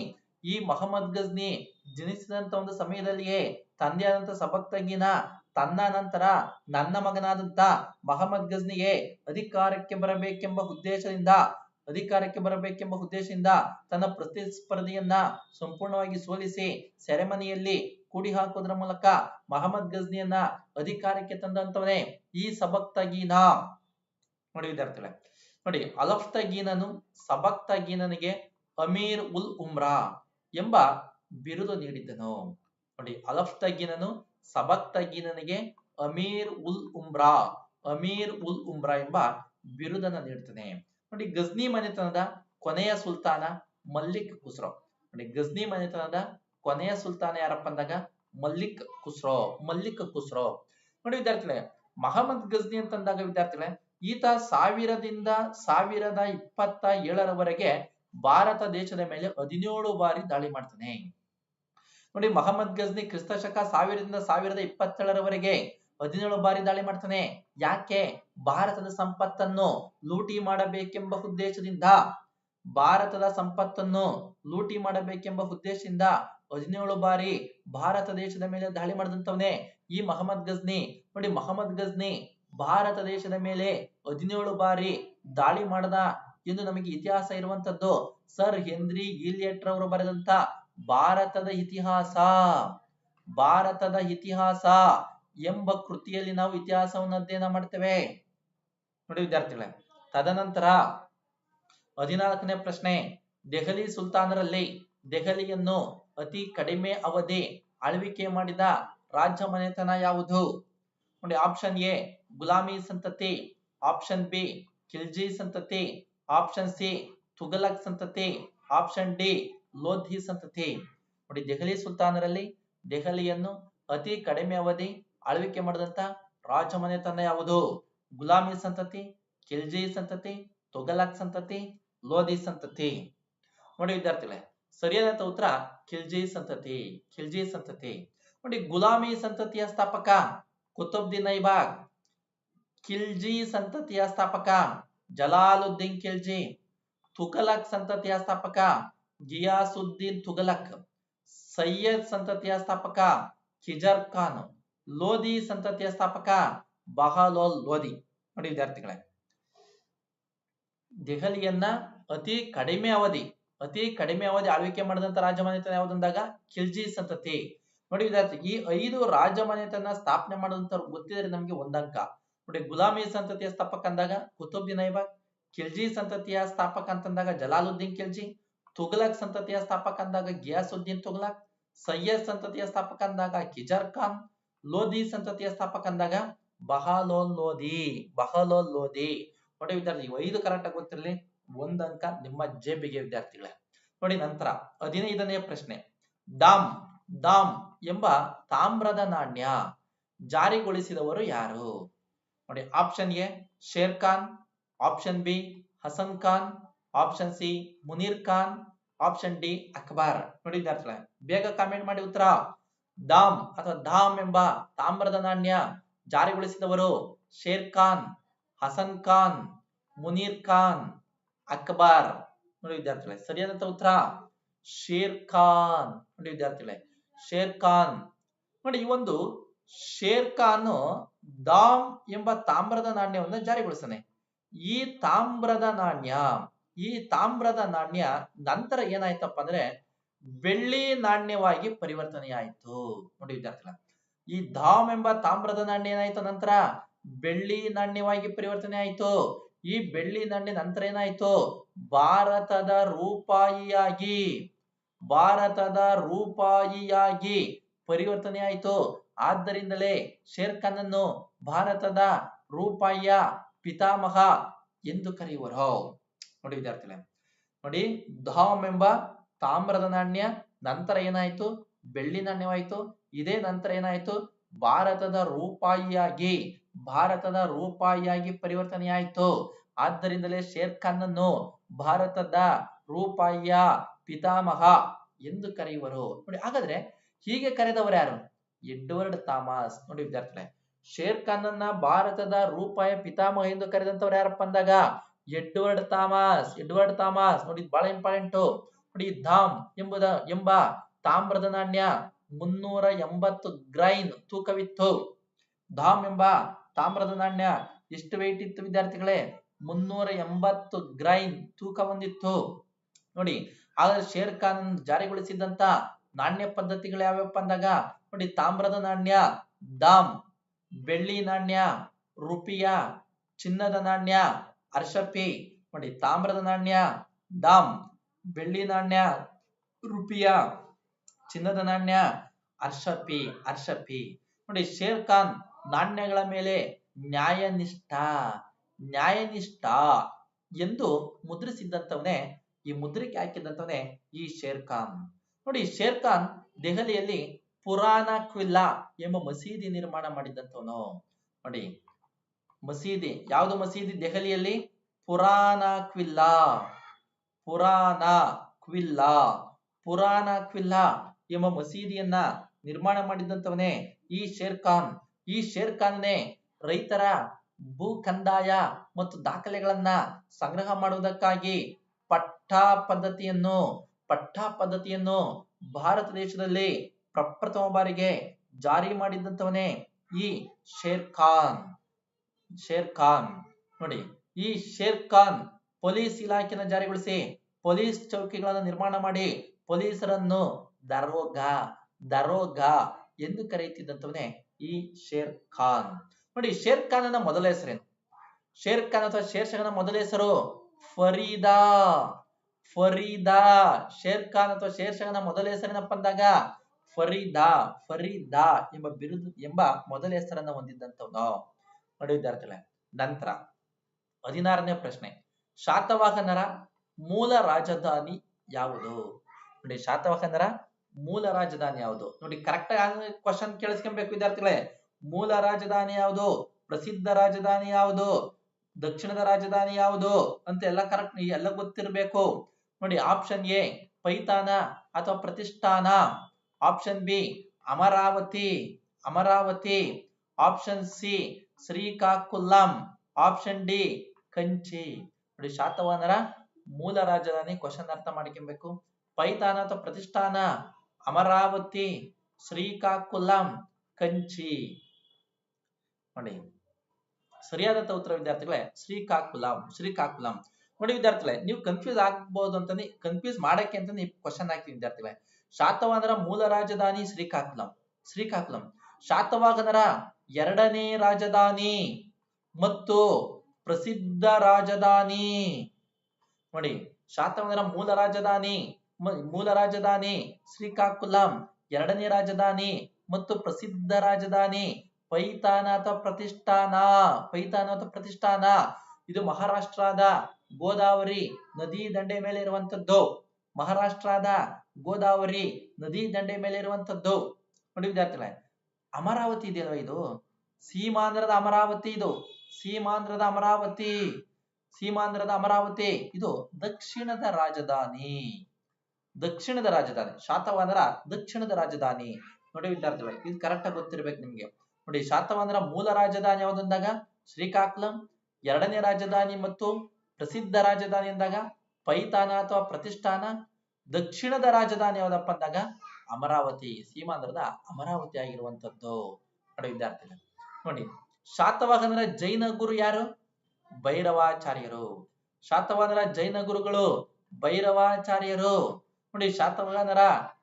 ಈ ಮಹಮ್ಮದ್ ಗಜ್ನಿ ಜನಿಸಿದಂತ ಒಂದು ಸಮಯದಲ್ಲಿಯೇ ತಂದೆಯಾದಂತ ಸಬಕ್ತಗಿನ ತನ್ನ ನಂತರ ನನ್ನ ಮಗನಾದಂತ ಮಹಮ್ಮದ್ ಗಜ್ನಿಗೆ ಅಧಿಕಾರಕ್ಕೆ ಬರಬೇಕೆಂಬ ಉದ್ದೇಶದಿಂದ, ಅಧಿಕಾರಕ್ಕೆ ಬರಬೇಕೆಂಬ ಉದ್ದೇಶದಿಂದ ತನ್ನ ಪ್ರತಿಸ್ಪರ್ಧಿಯನ್ನ ಸಂಪೂರ್ಣವಾಗಿ ಸೋಲಿಸಿ ಸೆರೆಮನೆಯಲ್ಲಿ ಕೂಡಿ ಹಾಕುವುದರ ಮೂಲಕ ಮಹಮ್ಮದ್ ಗಜ್ನಿಯನ್ನ ಅಧಿಕಾರಕ್ಕೆ ತಂದಂತವನೇ ಈ ಸಬಕ್ತಗೀನ. ನೋಡಿ ವಿದ್ಯಾರ್ಥಿಗಳೇ, ನೋಡಿ ಅಲಫ್ತಗೀನನು ಸಬಕ್ತಗೀನನಿಗೆ ಅಮೀರ್ ಉಲ್ ಉಮ್ರಾ ಎಂಬ ಬಿರುದು ನೀಡಿದ್ದನು. ನೋಡಿ ಅಲಫ್ತಗ್ಗಿನನು ಸಬಕ್ ತಗ್ಗಿನನಿಗೆ ಅಮೀರ್ ಉಲ್ ಉಮ್ರಾ, ಅಮೀರ್ ಉಲ್ ಉಮ್ರಾ ಎಂಬ ಬಿರುದನ್ನು ನೀಡ್ತಾನೆ. ನೋಡಿ, ಗಜ್ನಿ ಮನೆತನದ ಕೊನೆಯ ಸುಲ್ತಾನ ಮಲ್ಲಿಕ್ ಕುಸ್ರೋ ನೋಡಿ, ಗಜ್ನಿ ಮನೆತನದ ಕೊನೆಯ ಸುಲ್ತಾನ ಯಾರಪ್ಪ ಅಂದಾಗ? ಮಲ್ಲಿಕ್ ಕುಸ್ರೋ ಮಲ್ಲಿಕ್ ಕುಸ್ರೋ ನೋಡಿ, ವಿದ್ಯಾರ್ಥಿಗಳೇ, ಮಹಮ್ಮದ್ ಗಜ್ನಿ ಅಂತಂದಾಗ ವಿದ್ಯಾರ್ಥಿಗಳೇ, ಈತ ಸಾವಿರದಿಂದ ಸಾವಿರದ ಇಪ್ಪತ್ತ ಏಳರವರೆಗೆ ಭಾರತ ದೇಶದ ಮೇಲೆ ಹದಿನೇಳು ಬಾರಿ ದಾಳಿ ಮಾಡ್ತಾನೆ. ನೋಡಿ, ಮಹಮ್ಮದ್ ಗಜ್ನಿ ಕ್ರಿಸ್ತ ಶಕ ಸಾವಿರದಿಂದ ಸಾವಿರದ ಇಪ್ಪತ್ತೇಳರವರೆಗೆ ಹದಿನೇಳು ಬಾರಿ ದಾಳಿ ಮಾಡ್ತಾನೆ. ಯಾಕೆ? ಭಾರತದ ಸಂಪತ್ತನ್ನು ಲೂಟಿ ಮಾಡಬೇಕೆಂಬ ಉದ್ದೇಶದಿಂದ. ಭಾರತದ ಸಂಪತ್ತನ್ನು ಲೂಟಿ ಮಾಡಬೇಕೆಂಬ ಉದ್ದೇಶದಿಂದ ಹದಿನೇಳು ಬಾರಿ ಭಾರತ ದೇಶದ ಮೇಲೆ ದಾಳಿ ಮಾಡಿದಂತವನೇ ಈ ಮಹಮ್ಮದ್ ಗಜ್ನಿ. ನೋಡಿ, ಮಹಮ್ಮದ್ ಗಜ್ನಿ ಭಾರತ ದೇಶದ ಮೇಲೆ ಹದಿನೇಳು ಬಾರಿ ದಾಳಿ ಮಾಡದ ಎಂದು ನಮಗೆ ಇತಿಹಾಸ ಇರುವಂತದ್ದು ಸರ್ ಹೆನ್ರಿ ಗಿಲಿಯಟ್ ರವರು ಬರೆದಂತ ಭಾರತದ ಇತಿಹಾಸ ಭಾರತದ ಇತಿಹಾಸ ಎಂಬ ಕೃತಿಯಲ್ಲಿ ನಾವು ಇತಿಹಾಸವನ್ನು ಅಧ್ಯಯನ ಮಾಡ್ತೇವೆ. ನೋಡಿ ವಿದ್ಯಾರ್ಥಿಗಳೇ, ತದನಂತರ ಹದಿನಾಲ್ಕನೇ ಪ್ರಶ್ನೆ, ದೆಹಲಿ ಸುಲ್ತಾನರಲ್ಲಿ ದೆಹಲಿಯನ್ನು ಅತಿ ಕಡಿಮೆ ಅವಧಿ ಆಳ್ವಿಕೆ ಮಾಡಿದ ರಾಜ್ಯ ಮನೆತನ ಯಾವುದು? ನೋಡಿ, ಆಪ್ಷನ್ ಎ, ಗುಲಾಮಿ ಸಂತತಿ, ಆಪ್ಷನ್ ಬಿ, ಖಿಲ್ಜಿ ಸಂತತಿ ಆಪ್ಷನ್ ಸಿ ತುಗಲಕ್ ಸಂತತಿ. ಆಪ್ಷನ್ ಡಿ ಲೋಧಿ ಸಂತತಿ. ನೋಡಿ, ದೆಹಲಿ ಸುಲ್ತಾನರಲ್ಲಿ ದೆಹಲಿಯನ್ನು ಅತಿ ಕಡಿಮೆ ಅವಧಿ ಆಳ್ವಿಕೆ ಮಾಡಿದಂತ ರಾಜಮನೆತನ ಯಾವುದು? ಗುಲಾಮಿ ಸಂತತಿ, ಖಿಲ್ಜಿ ಸಂತತಿ ತುಗಲಕ್ ಸಂತತಿ, ಲೋಧಿ ಸಂತತಿ. ನೋಡಿ, ವಿದ್ಯಾರ್ಥಿಗಳೇ, ಸರಿಯಾದ ಉತ್ತರ, ಖಿಲ್ಜಿ ಸಂತತಿ ಖಿಲ್ಜಿ ಸಂತತಿ. ನೋಡಿ, ಗುಲಾಮಿ ಸಂತತಿಯ ಸ್ಥಾಪಕ ಕುತುಬ್ದಿನ್ ಐಬಾಗ್ ಖಿಲ್ಜಿ ಸಂತತಿಯ ಸ್ಥಾಪಕ ಜಲಾಲುದ್ದೀನ್ ಖಿಲ್ಜಿ ತುಘಲಕ್ ಸಂತತಿಯ ಸ್ಥಾಪಕ ಗಿಯಾಸುದ್ದೀನ್ ತುಘಲಕ್, ಸೈಯದ್ ಸಂತತಿಯ ಸ್ಥಾಪಕ ಖಿಜರ್ ಖಾನ್, ಲೋಧಿ ಸಂತತಿಯ ಸ್ಥಾಪಕ ಬಹಲೋಲ್ ಲೋಧಿ. ನೋಡಿ ವಿದ್ಯಾರ್ಥಿಗಳೇ, ದೆಹಲಿಯನ್ನ ಅತಿ ಕಡಿಮೆ ಅವಧಿ, ಅತಿ ಕಡಿಮೆ ಅವಧಿ ಆಳ್ವಿಕೆ ಮಾಡಿದಂತ ರಾಜಮನೆತನ ಯಾವುದಂದಾಗ? ಖಿಲ್ಜಿ ಸಂತತಿ. ನೋಡಿ ವಿದ್ಯಾರ್ಥಿ, ಈ ಐದು ರಾಜಮನೆತನ ಸ್ಥಾಪನೆ ಮಾಡಿದಂತ ಗೊತ್ತಿದ್ರೆ ನಮ್ಗೆ ಒಂದಂಕ. ನೋಡಿ, ಗುಲಾಮಿ ಸಂತತಿಯ ಸ್ಥಾಪಕ ಅಂದಾಗ ಕುತುಬ್ದಿನ್ ಐಬಾಗ್ ಖಿಲ್ಜಿ ಸಂತತಿಯ ಸ್ಥಾಪಕ ಅಂತಂದಾಗ ಜಲಾಲುದ್ದೀನ್ ಖಿಲ್ಜಿ ತುಗಲಕ್ ಸಂತತಿಯ ಸ್ಥಾಪಕ ಅಂದಾಗ ಗಿಯಾಸುದ್ದೀನ್ ತುಘಲಕ್ ಸಯ್ಯದ್ ಸಂತತಿಯ ಸ್ಥಾಪಕ ಅಂದಾಗ ಕಿಜರ್ ಖಾನ್, ಲೋಧಿ ಸಂತತಿಯ ಸ್ಥಾಪಕ ಅಂದಾಗ ಬಹಲೋಲ್ ಲೋಧಿ ಬಹಲೋಲ್ ಲೋಧಿ. ನೋಡಿ ವಿದ್ಯಾರ್ಥಿ ಐದು ಕರೆಕ್ಟ್ ಆಗಿ ಗೊತ್ತಿರಲಿ ಒಂದಂಕ ನಿಮ್ಮ ಜೇಬಿಗೆ ವಿದ್ಯಾರ್ಥಿಗಳೇ. ನೋಡಿ ನಂತರ ಹದಿನೈದನೇ ಪ್ರಶ್ನೆ ಡಾಮ್ ಡಾಮ್ ಎಂಬ ತಾಮ್ರದ ನಾಣ್ಯ ಜಾರಿಗೊಳಿಸಿದವರು ಯಾರು? ನೋಡಿ option A Sher Khan option B Hasan Khan option C Munir Khan option D Akbar ನೋಡಿ ವಿದ್ಯಾರ್ಥಿಗಳೇ, ಬೇಗ ಕಾಮೆಂಟ್ ಮಾಡಿ ಉತ್ತರ. ದಾಮ್ ಅಥವಾ ಧಾಮ್ ಎಂಬ ತಾಮ್ರದ ನಾಣ್ಯ ಜಾರಿಗೊಳಿಸಿದವರು ಶೇರ್ ಖಾನ್, ಹಸನ್ ಖಾನ್, ಮುನೀರ್ ಖಾನ್, ಅಕ್ಬಾರ್. ನೋಡಿ ವಿದ್ಯಾರ್ಥಿಗಳೇ ಸರಿಯಾದಂತ ಉತ್ತರ. ಶೇರ್ ಖಾನ್. ನೋಡಿ ವಿದ್ಯಾರ್ಥಿಗಳೇ, ಶೇರ್ ಖಾನ್. ನೋಡಿ ಈ ಒಂದು ಶೇರ್ ಖಾನ್ ದಾಮ್ ಎಂಬ ತಾಮ್ರದ ನಾಣ್ಯವನ್ನು ಜಾರಿಗೊಳಿಸ್ತಾನೆ ಈ ತಾಮ್ರದ ನಾಣ್ಯ, ಈ ತಾಮ್ರದ ನಾಣ್ಯ ನಂತರ ಏನಾಯ್ತಪ್ಪ ಅಂದ್ರೆ ಬೆಳ್ಳಿ ನಾಣ್ಯವಾಗಿ ಪರಿವರ್ತನೆ ಆಯಿತು ನೋಡಿ ವಿದ್ಯಾರ್ಥಿಗಳ, ಈ ಧಾಮ್ ಎಂಬ ತಾಮ್ರದ ನಾಣ್ಯ ಏನಾಯ್ತು ನಂತರ? ಬೆಳ್ಳಿ ನಾಣ್ಯವಾಗಿ ಪರಿವರ್ತನೆ ಆಯಿತು ಈ ಬೆಳ್ಳಿ ನಾಣ್ಯ ನಂತರ ಏನಾಯ್ತು? ಭಾರತದ ರೂಪಾಯಿಯಾಗಿ ಭಾರತದ ರೂಪಾಯಿಯಾಗಿ ಪರಿವರ್ತನೆ ಆಯ್ತು ಆದ್ದರಿಂದಲೇ ಶೇರ್ ಖಾನ್ ಭಾರತದ ರೂಪಾಯಿಯ ಪಿತಾಮಹ ಎಂದು ಕರೆಯುವರು. ನೋಡಿ ವಿದ್ಯಾರ್ಥಿಗಳೇ, ನೋಡಿ ಧಾಮ್ ಎಂಬ ತಾಮ್ರದ ನಾಣ್ಯ, ನಂತರ ಏನಾಯ್ತು? ಬೆಳ್ಳಿ ನಾಣ್ಯವಾಯ್ತು. ಇದೇ ನಂತರ ಏನಾಯ್ತು? ಭಾರತದ ರೂಪಾಯಿಯಾಗಿ ಭಾರತದ ರೂಪಾಯಿಯಾಗಿ ಪರಿವರ್ತನೆಯಾಯಿತು ಆದ್ದರಿಂದಲೇ ಶೇರ್ ಭಾರತದ ರೂಪಾಯಿಯ ಪಿತಾಮಹ ಎಂದು ಕರೆಯುವರು. ನೋಡಿ, ಹಾಗಾದ್ರೆ ಹೀಗೆ ಕರೆದವರು ಯಾರು? Edward Thomas. ನೋಡಿ ವಿದ್ಯಾರ್ಥಿಗಳೇ, ಶೇರ್ ಖಾನ್ ಭಾರತದ ರೂಪಾಯ ಪಿತಾಮಹ ಎಂದು ಕರೆದಂತವ್ರು ಯಾರಪ್ಪ ಅಂದಾಗ? Edward Thomas Edward Thomas. ನೋಡಿ ಬಹಳ ಇಂಪಾರ್ಟೆಂಟ್ ನೋಡಿ ಧಾಮ್ ಎಂಬುದ, ಎಂಬ ತಾಮ್ರದ ನಾಣ್ಯ ಮುನ್ನೂರ ಎಂಬತ್ತು ಗ್ರೈನ್ ತೂಕವಿತ್ತು. ಧಾಮ್ ಎಂಬ ತಾಮ್ರದ ನಾಣ್ಯ ಎಷ್ಟು ವೆಯ್ಟ್ ಇತ್ತು ವಿದ್ಯಾರ್ಥಿಗಳೇ? ಮುನ್ನೂರ ಎಂಬತ್ತು ಗ್ರೈನ್ ತೂಕ ಹೊಂದಿತ್ತು. ನೋಡಿ, ಆದ್ರೆ ಶೇರ್ ಖಾನ್ ಜಾರಿಗೊಳಿಸಿದಂತ ನಾಣ್ಯ ಪದ್ಧತಿಗಳು ಯಾವ್ಯಾವಪ್ಪ ಅಂದಾಗ? ನೋಡಿ ತಾಮ್ರದ ನಾಣ್ಯ, ದಾಮ್, ಬೆಳ್ಳಿ ನಾಣ್ಯ, ರುಪಿಯ ಚಿನ್ನದ ನಾಣ್ಯ ಅರ್ಷಪಿ ನೋಡಿ ತಾಮ್ರದ ನಾಣ್ಯ, ದಾಮ್, ಬೆಳ್ಳಿ ನಾಣ್ಯ, ರುಪಿಯ ಚಿನ್ನದ ನಾಣ್ಯ ಅರ್ಷಪಿ ಅರ್ಷಪಿ ನೋಡಿ ಶೇರ್ ಖಾನ್ ನಾಣ್ಯಗಳ ಮೇಲೆ ನ್ಯಾಯನಿಷ್ಠ ನ್ಯಾಯನಿಷ್ಠ ಎಂದು ಮುದ್ರಿಸಿದ್ದಂತವನೇ ಈ ಮುದ್ರಿಕೆ ಹಾಕಿದಂತವನೇ ಈ ಶೇರ್ ಖಾನ್ ನೋಡಿ ಶೇರ್ ಖಾನ್ ದೆಹಲಿಯಲ್ಲಿ ಪುರಾಣ ಕ್ವಿಲ್ಲಾ ಎಂಬ ಮಸೀದಿ ನಿರ್ಮಾಣ ಮಾಡಿದಂತವನು ನೋಡಿ, ಮಸೀದಿ, ಯಾವುದು ಮಸೀದಿ? ದೆಹಲಿಯಲ್ಲಿ? ಪುರಾಣ ಕ್ವಿಲ್ಲಾ. ಪುರಾಣ ಕ್ವಿಲ್ಲಾ. ಪುರಾಣ ಕ್ವಿಲ್ಲಾ ಎಂಬ ಮಸೀದಿಯನ್ನ ನಿರ್ಮಾಣ ಮಾಡಿದಂತವನೇ ಈ ಶೇರ್ ಖಾನ್. ಈ ಶೇರ್ ಖಾನ್ನೇ ರೈತರ ಭೂ ಕಂದಾಯ ಮತ್ತು ದಾಖಲೆಗಳನ್ನ ಸಂಗ್ರಹ ಮಾಡುವುದಕ್ಕಾಗಿ ಪಟ್ಟಾ ಪದ್ಧತಿಯನ್ನು ಪಟ್ಟಾ ಪದ್ಧತಿಯನ್ನು ಭಾರತ ದೇಶದಲ್ಲಿ ಪ್ರಪ್ರಥಮ ಬಾರಿಗೆ ಜಾರಿ ಮಾಡಿದಂತವನೇ ಈ ಶೇರ್ ಖಾನ್. ಶೇರ್ ಖಾನ್. ನೋಡಿ, ಈ ಶೇರ್ ಖಾನ್ ಪೊಲೀಸ್ ಇಲಾಖೆಯನ್ನು ಜಾರಿಗೊಳಿಸಿ ಪೊಲೀಸ್ ಚೌಕಿಗಳನ್ನು ನಿರ್ಮಾಣ ಮಾಡಿ ಪೊಲೀಸರನ್ನು ದರೋಗ ದರೋಗ ಎಂದು ಕರೆಯುತ್ತಿದ್ದಂತವನೇ ಈ ಶೇರ್ ಖಾನ್. ನೋಡಿ, ಶೇರ್ ಖಾನ್ನ ಮೊದಲ ಹೆಸರೇನು? ಶೇರ್ ಖಾನ್ ಅಥವಾ ಶೇರ್ ಶಹನ ಮೊದಲ ಹೆಸರು ಫರೀದಾ. ಫರೀದಾ. ಶೇರ್ ಖಾನ್ ಅಥವಾ ಶೇರ್ ಶಹನ ಮೊದಲ ಹೆಸರೇನಪ್ಪ ಅಂದಾಗ ಫರೀದಾ ಫರೀದಾ ಎಂಬ ಬಿರುದು, ಎಂಬ ಮೊದಲ ಹೆಸರನ್ನ ಹೊಂದಿದ್ದಂಥವನು. ನೋಡಿ ವಿದ್ಯಾರ್ಥಿಗಳೇ, ನಂತರ ಹದಿನಾರನೇ ಪ್ರಶ್ನೆ. ಶಾತವಾಹನರ ಮೂಲ ರಾಜಧಾನಿ ಯಾವುದು? ನೋಡಿ ಶಾತವಾಹನರ ಮೂಲ ರಾಜಧಾನಿ ಯಾವುದು? ನೋಡಿ ಕರೆಕ್ಟ್ ಕ್ವಶನ್ ಕೇಳಿಸ್ಕೊಬೇಕು ವಿದ್ಯಾರ್ಥಿಗಳೇ. ಮೂಲ ರಾಜಧಾನಿ ಯಾವುದು? ಪ್ರಸಿದ್ಧ ರಾಜಧಾನಿ ಯಾವುದು? ದಕ್ಷಿಣದ ರಾಜಧಾನಿ ಯಾವುದು? ಅಂತ ಎಲ್ಲ ಕರೆಕ್ಟ್ ಎಲ್ಲ ಗೊತ್ತಿರಬೇಕು. ನೋಡಿ ಆಪ್ಷನ್ ಎ ಪೈತಾನ ಅಥವಾ Pratishthana. Option B Amaravati Amaravati option C Srikakulam option D Kanchi ನೋಡಿ, ಶಾತವಾಹನರ ಮೂಲ ರಾಜಧಾನಿ ಕ್ವಶನ್ ಅರ್ಥ ಮಾಡ್ಕೊಬೇಕು. ಪೈತಾನ ಅಥವಾ ಪ್ರತಿಷ್ಠಾನ, ಅಮರಾವತಿ, ಶ್ರೀಕಾಕುಲಂ, ಕಂಚಿ. ನೋಡಿ, ಸರಿಯಾದ ಉತ್ತರ ವಿದ್ಯಾರ್ಥಿಗಳೇ, ಶ್ರೀಕಾಕುಲಂ ಶ್ರೀಕಾಕುಲಂ. ನೋಡಿ ವಿದ್ಯಾರ್ಥಿಗಳೇ, ನೀವು ಕನ್ಫ್ಯೂಸ್ ಆಗ್ಬಹುದು ಅಂತಾನೆ ಕನ್ಫ್ಯೂಸ್ ಮಾಡಕ್ಕೆ ಅಂತಾನೆ ಕ್ವಶನ್ ಹಾಕಿ ವಿದ್ಯಾರ್ಥಿಗಳೇ. ಶಾತವಾಹನರ ಮೂಲ ರಾಜಧಾನಿ ಶ್ರೀಕಾಕುಲಂ ಶ್ರೀಕಾಕುಲಂ. ಶಾತವಾಹನರ ಎರಡನೇ ರಾಜಧಾನಿ ಮತ್ತು ಪ್ರಸಿದ್ಧ ರಾಜಧಾನಿ. ನೋಡಿ ಶಾತವಾಹನರ ಮೂಲ ರಾಜಧಾನಿ ಮೂಲ ರಾಜಧಾನಿ ಶ್ರೀಕಾಕುಲಂ, ಎರಡನೇ ರಾಜಧಾನಿ ಮತ್ತು ಪ್ರಸಿದ್ಧ ರಾಜಧಾನಿ ಪೈತಾನ ಅಥವಾ ಪ್ರತಿಷ್ಠಾನ ಪೈತಾನ ಅಥವಾ ಪ್ರತಿಷ್ಠಾನ. ಇದು ಮಹಾರಾಷ್ಟ್ರದ ಗೋದಾವರಿ ನದಿ ದಂಡೆ ಮೇಲೆ ಇರುವಂತದ್ದು ಮಹಾರಾಷ್ಟ್ರದ ಗೋದಾವರಿ ನದಿ ದಂಡೆ ಮೇಲೆ ಇರುವಂತದ್ದು ನೋಡಿ ವಿದ್ಯಾರ್ಥಿಗಳೇ, ಅಮರಾವತಿ ಇದೆಯಲ್ವಾ ಇದು? ಸೀಮಾಂಧ್ರದ ಅಮರಾವತಿ ಇದು. ಸೀಮಾಂಧ್ರದ ಅಮರಾವತಿ. ಸೀಮಾಂಧ್ರದ ಅಮರಾವತಿ. ಇದು ದಕ್ಷಿಣದ ರಾಜಧಾನಿ. ದಕ್ಷಿಣದ ರಾಜಧಾನಿ. ಶಾತವಾಂಧ್ರ ದಕ್ಷಿಣದ ರಾಜಧಾನಿ. ನೋಡಿ ವಿದ್ಯಾರ್ಥಿಗಳೇ, ಇದು ಕರೆಕ್ಟ್ ಆಗಿ ಗೊತ್ತಿರ್ಬೇಕು ನಿಮ್ಗೆ. ನೋಡಿ ಶಾತವಾಂಧ್ರ ಮೂಲ ರಾಜಧಾನಿ ಯಾವ್ದು ಅಂದಾಗ? ಶ್ರೀಕಾಕುಲಂ. ಎರಡನೇ ರಾಜಧಾನಿ ಮತ್ತು ಪ್ರಸಿದ್ಧ ರಾಜಧಾನಿ ಅಂದಾಗ? ಪೈತಾನ ಅಥವಾ ಪ್ರತಿಷ್ಠಾನ? ದಕ್ಷಿಣದ ರಾಜಧಾನಿ ಯಾವ್ದಪ್ಪ ಅಂದಾಗ? ಅಮರಾವತಿ, ಸೀಮಾಂಧ್ರದ ಅಮರಾವತಿ ಆಗಿರುವಂತದ್ದು ನೋಡಿ ವಿದ್ಯಾರ್ಥಿಗಳು, ನೋಡಿ, ಶಾತವಾಹನರ ಜೈನ ಗುರು ಯಾರು? ಭೈರವಾಚಾರ್ಯರು. ಶಾತವಾಹನರ ಜೈನ ಗುರುಗಳು ಭೈರವಾಚಾರ್ಯರು. ನೋಡಿ, ಶಾತವಾಹನರ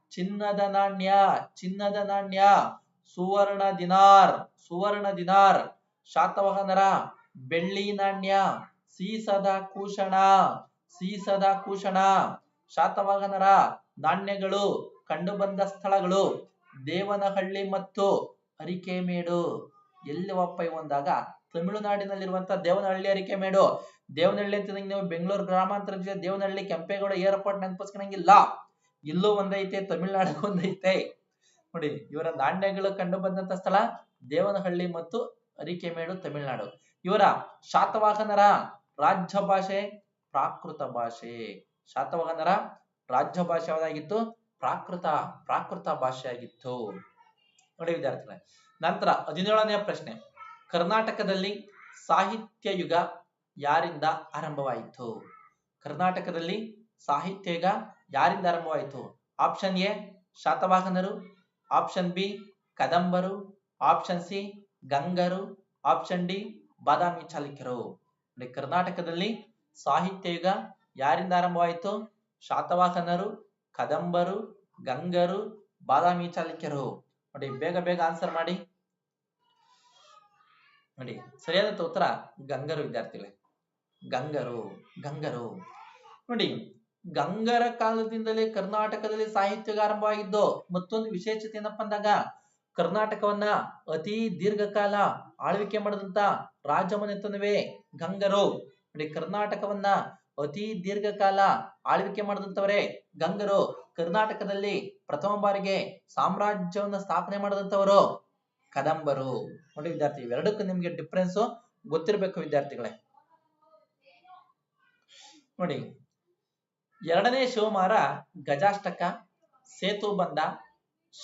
ಚಿನ್ನದ ನಾಣ್ಯ ಚಿನ್ನದ ನಾಣ್ಯ, ಸುವರ್ಣ ದಿನಾರ್ ಸುವರ್ಣ ದಿನಾರ್. ಶಾತವಾಹನರ ಬೆಳ್ಳಿ ನಾಣ್ಯ, ಸೀಸದ ಕೂಷಣ ಸೀಸದ ಕೂಷಣ. ಶಾತವಾಹನರ ನಾಣ್ಯಗಳು ಕಂಡುಬಂದ ಸ್ಥಳಗಳು. ದೇವನಹಳ್ಳಿ ಮತ್ತು ಅರಿಕೆಮೇಡು. ಎಲ್ಲಿವಪ್ಪ ಇವು ಅಂದಾಗ ತಮಿಳುನಾಡಿನಲ್ಲಿರುವಂತ ದೇವನಹಳ್ಳಿ, ಅರಿಕೆಮೇಡು. ದೇವನಹಳ್ಳಿ ಅಂತ ನೀವು ಬೆಂಗಳೂರು ಗ್ರಾಮಾಂತರ ಜಿಲ್ಲೆ ದೇವನಹಳ್ಳಿ, ಕೆಂಪೇಗೌಡ ಏರ್ಪೋರ್ಟ್ ನೆನಪಿಸ್ಕೊಳಂಗಿಲ್ಲ ಇಲ್ಲೂ ಒಂದೈತೆ, ತಮಿಳುನಾಡು ಒಂದೈತೆ. ನೋಡಿ, ಇವರ ನಾಣ್ಯಗಳು ಕಂಡು ಬಂದಂತ ಸ್ಥಳ ದೇವನಹಳ್ಳಿ ಮತ್ತು ಅರಿಕೆಮೇಡು, ತಮಿಳುನಾಡು. ಇವರ ಶಾತವಾಹನರ ರಾಜ್ಯ ಭಾಷೆ ಪ್ರಾಕೃತ ಭಾಷೆ. ಶಾತವಾಹನರ ರಾಜ್ಯ ಭಾಷೆ ಯಾವ್ದಾಗಿತ್ತು? ಪ್ರಾಕೃತ ಪ್ರಾಕೃತ ಭಾಷೆ ಆಗಿತ್ತು ನೋಡಿ ವಿದ್ಯಾರ್ಥಿಗಳೇ, ನಂತರ ಹದಿನೇಳನೆಯ ಪ್ರಶ್ನೆ. ಕರ್ನಾಟಕದಲ್ಲಿ ಸಾಹಿತ್ಯ ಯುಗ ಯಾರಿಂದ ಆರಂಭವಾಯಿತು? ಕರ್ನಾಟಕದಲ್ಲಿ ಸಾಹಿತ್ಯ ಯುಗ ಯಾರಿಂದ ಆರಂಭವಾಯಿತು? ಆಪ್ಷನ್ ಎ, ಶಾತವಾಹನರು. ಆಪ್ಷನ್ ಬಿ, ಕದಂಬರು. ಆಪ್ಷನ್ ಸಿ, ಗಂಗರು. ಆಪ್ಷನ್ ಡಿ, ಬಾದಾಮಿ ಚಾಲುಕ್ಯರು. ಕರ್ನಾಟಕದಲ್ಲಿ ಸಾಹಿತ್ಯ ಯುಗ ಯಾರಿಂದ ಆರಂಭವಾಯಿತು? ಶಾತವಾಹನರು, ಕದಂಬರು, ಗಂಗರು, ಬಾದಾಮಿ ಚಾಲುಕ್ಯರು. ನೋಡಿ, ಬೇಗ ಬೇಗ ಆನ್ಸರ್ ಮಾಡಿ. ನೋಡಿ ಸರಿಯಾದ ಉತ್ತರ ಗಂಗರು ವಿದ್ಯಾರ್ಥಿಗಳೇ. ಗಂಗರು ಗಂಗರು. ನೋಡಿ, ಗಂಗರ ಕಾಲದಿಂದಲೇ ಕರ್ನಾಟಕದಲ್ಲಿ ಸಾಹಿತ್ಯ ಆರಂಭವಾಗಿದ್ದು, ಮತ್ತೊಂದು ವಿಶೇಷತೆ ಏನಪ್ಪ ಅಂದಾಗ, ಕರ್ನಾಟಕವನ್ನ ಅತಿ ದೀರ್ಘಕಾಲ ಆಳ್ವಿಕೆ ಮಾಡಿದಂತ ರಾಜಮನೆತನವೇ ಗಂಗರು. ನೋಡಿ, ಕರ್ನಾಟಕವನ್ನ ಅತಿ ದೀರ್ಘಕಾಲ ಆಳ್ವಿಕೆ ಮಾಡಿದಂತವರೇ ಗಂಗರು. ಕರ್ನಾಟಕದಲ್ಲಿ ಪ್ರಥಮ ಬಾರಿಗೆ ಸಾಮ್ರಾಜ್ಯವನ್ನ ಸ್ಥಾಪನೆ ಮಾಡಿದಂತವರು ಕದಂಬರು. ನೋಡಿ, ವಿದ್ಯಾರ್ಥಿ, ಇವೆರಡಕ್ಕೂ ನಿಮ್ಗೆ ಡಿಫ್ರೆನ್ಸ್ ಗೊತ್ತಿರಬೇಕು ವಿದ್ಯಾರ್ಥಿಗಳೇ. ನೋಡಿ, ಎರಡನೇ ಶಿವಮಾರ ಗಜಾಷ್ಟಕ ಸೇತುಬಂಧ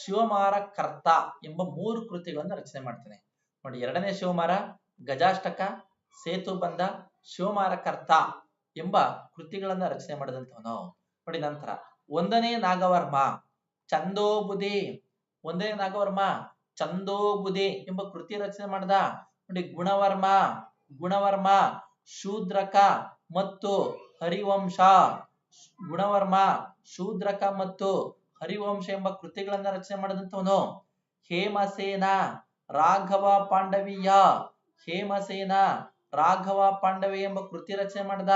ಶಿವಮಾರ ಕರ್ತ ಎಂಬ ಮೂರು ಕೃತಿಗಳನ್ನ ರಚನೆ ಮಾಡ್ತಾನೆ. ನೋಡಿ, ಎರಡನೇ ಶಿವಮಾರ ಗಜಾಷ್ಟಕ ಸೇತುಬಂಧ ಶಿವಮಾರ ಕರ್ತ ಎಂಬ ಕೃತಿಗಳನ್ನ ರಚನೆ ಮಾಡಿದಂಥವನು ನೋಡಿ ನಂತರ, ಒಂದನೇ ನಾಗವರ್ಮ ಚಂದೋಬುದಿ ಒಂದನೇ ನಾಗವರ್ಮ ಚಂದೋಬುದಿ ಎಂಬ ಕೃತಿ ರಚನೆ ಮಾಡಿದ. ನೋಡಿ, ಗುಣವರ್ಮ ಗುಣವರ್ಮ, ಶೂದ್ರಕ ಮತ್ತು ಹರಿವಂಶ. ಗುಣವರ್ಮ, ಶೂದ್ರಕ ಮತ್ತು ಹರಿವಂಶ ಎಂಬ ಕೃತಿಗಳನ್ನ ರಚನೆ ಮಾಡಿದಂಥವನು. ಹೇಮಸೇನ, ರಾಘವ ಪಾಂಡವೀಯ. ಹೇಮಸೇನ ರಾಘವ ಪಾಂಡವಿ ಎಂಬ ಕೃತಿ ರಚನೆ ಮಾಡಿದ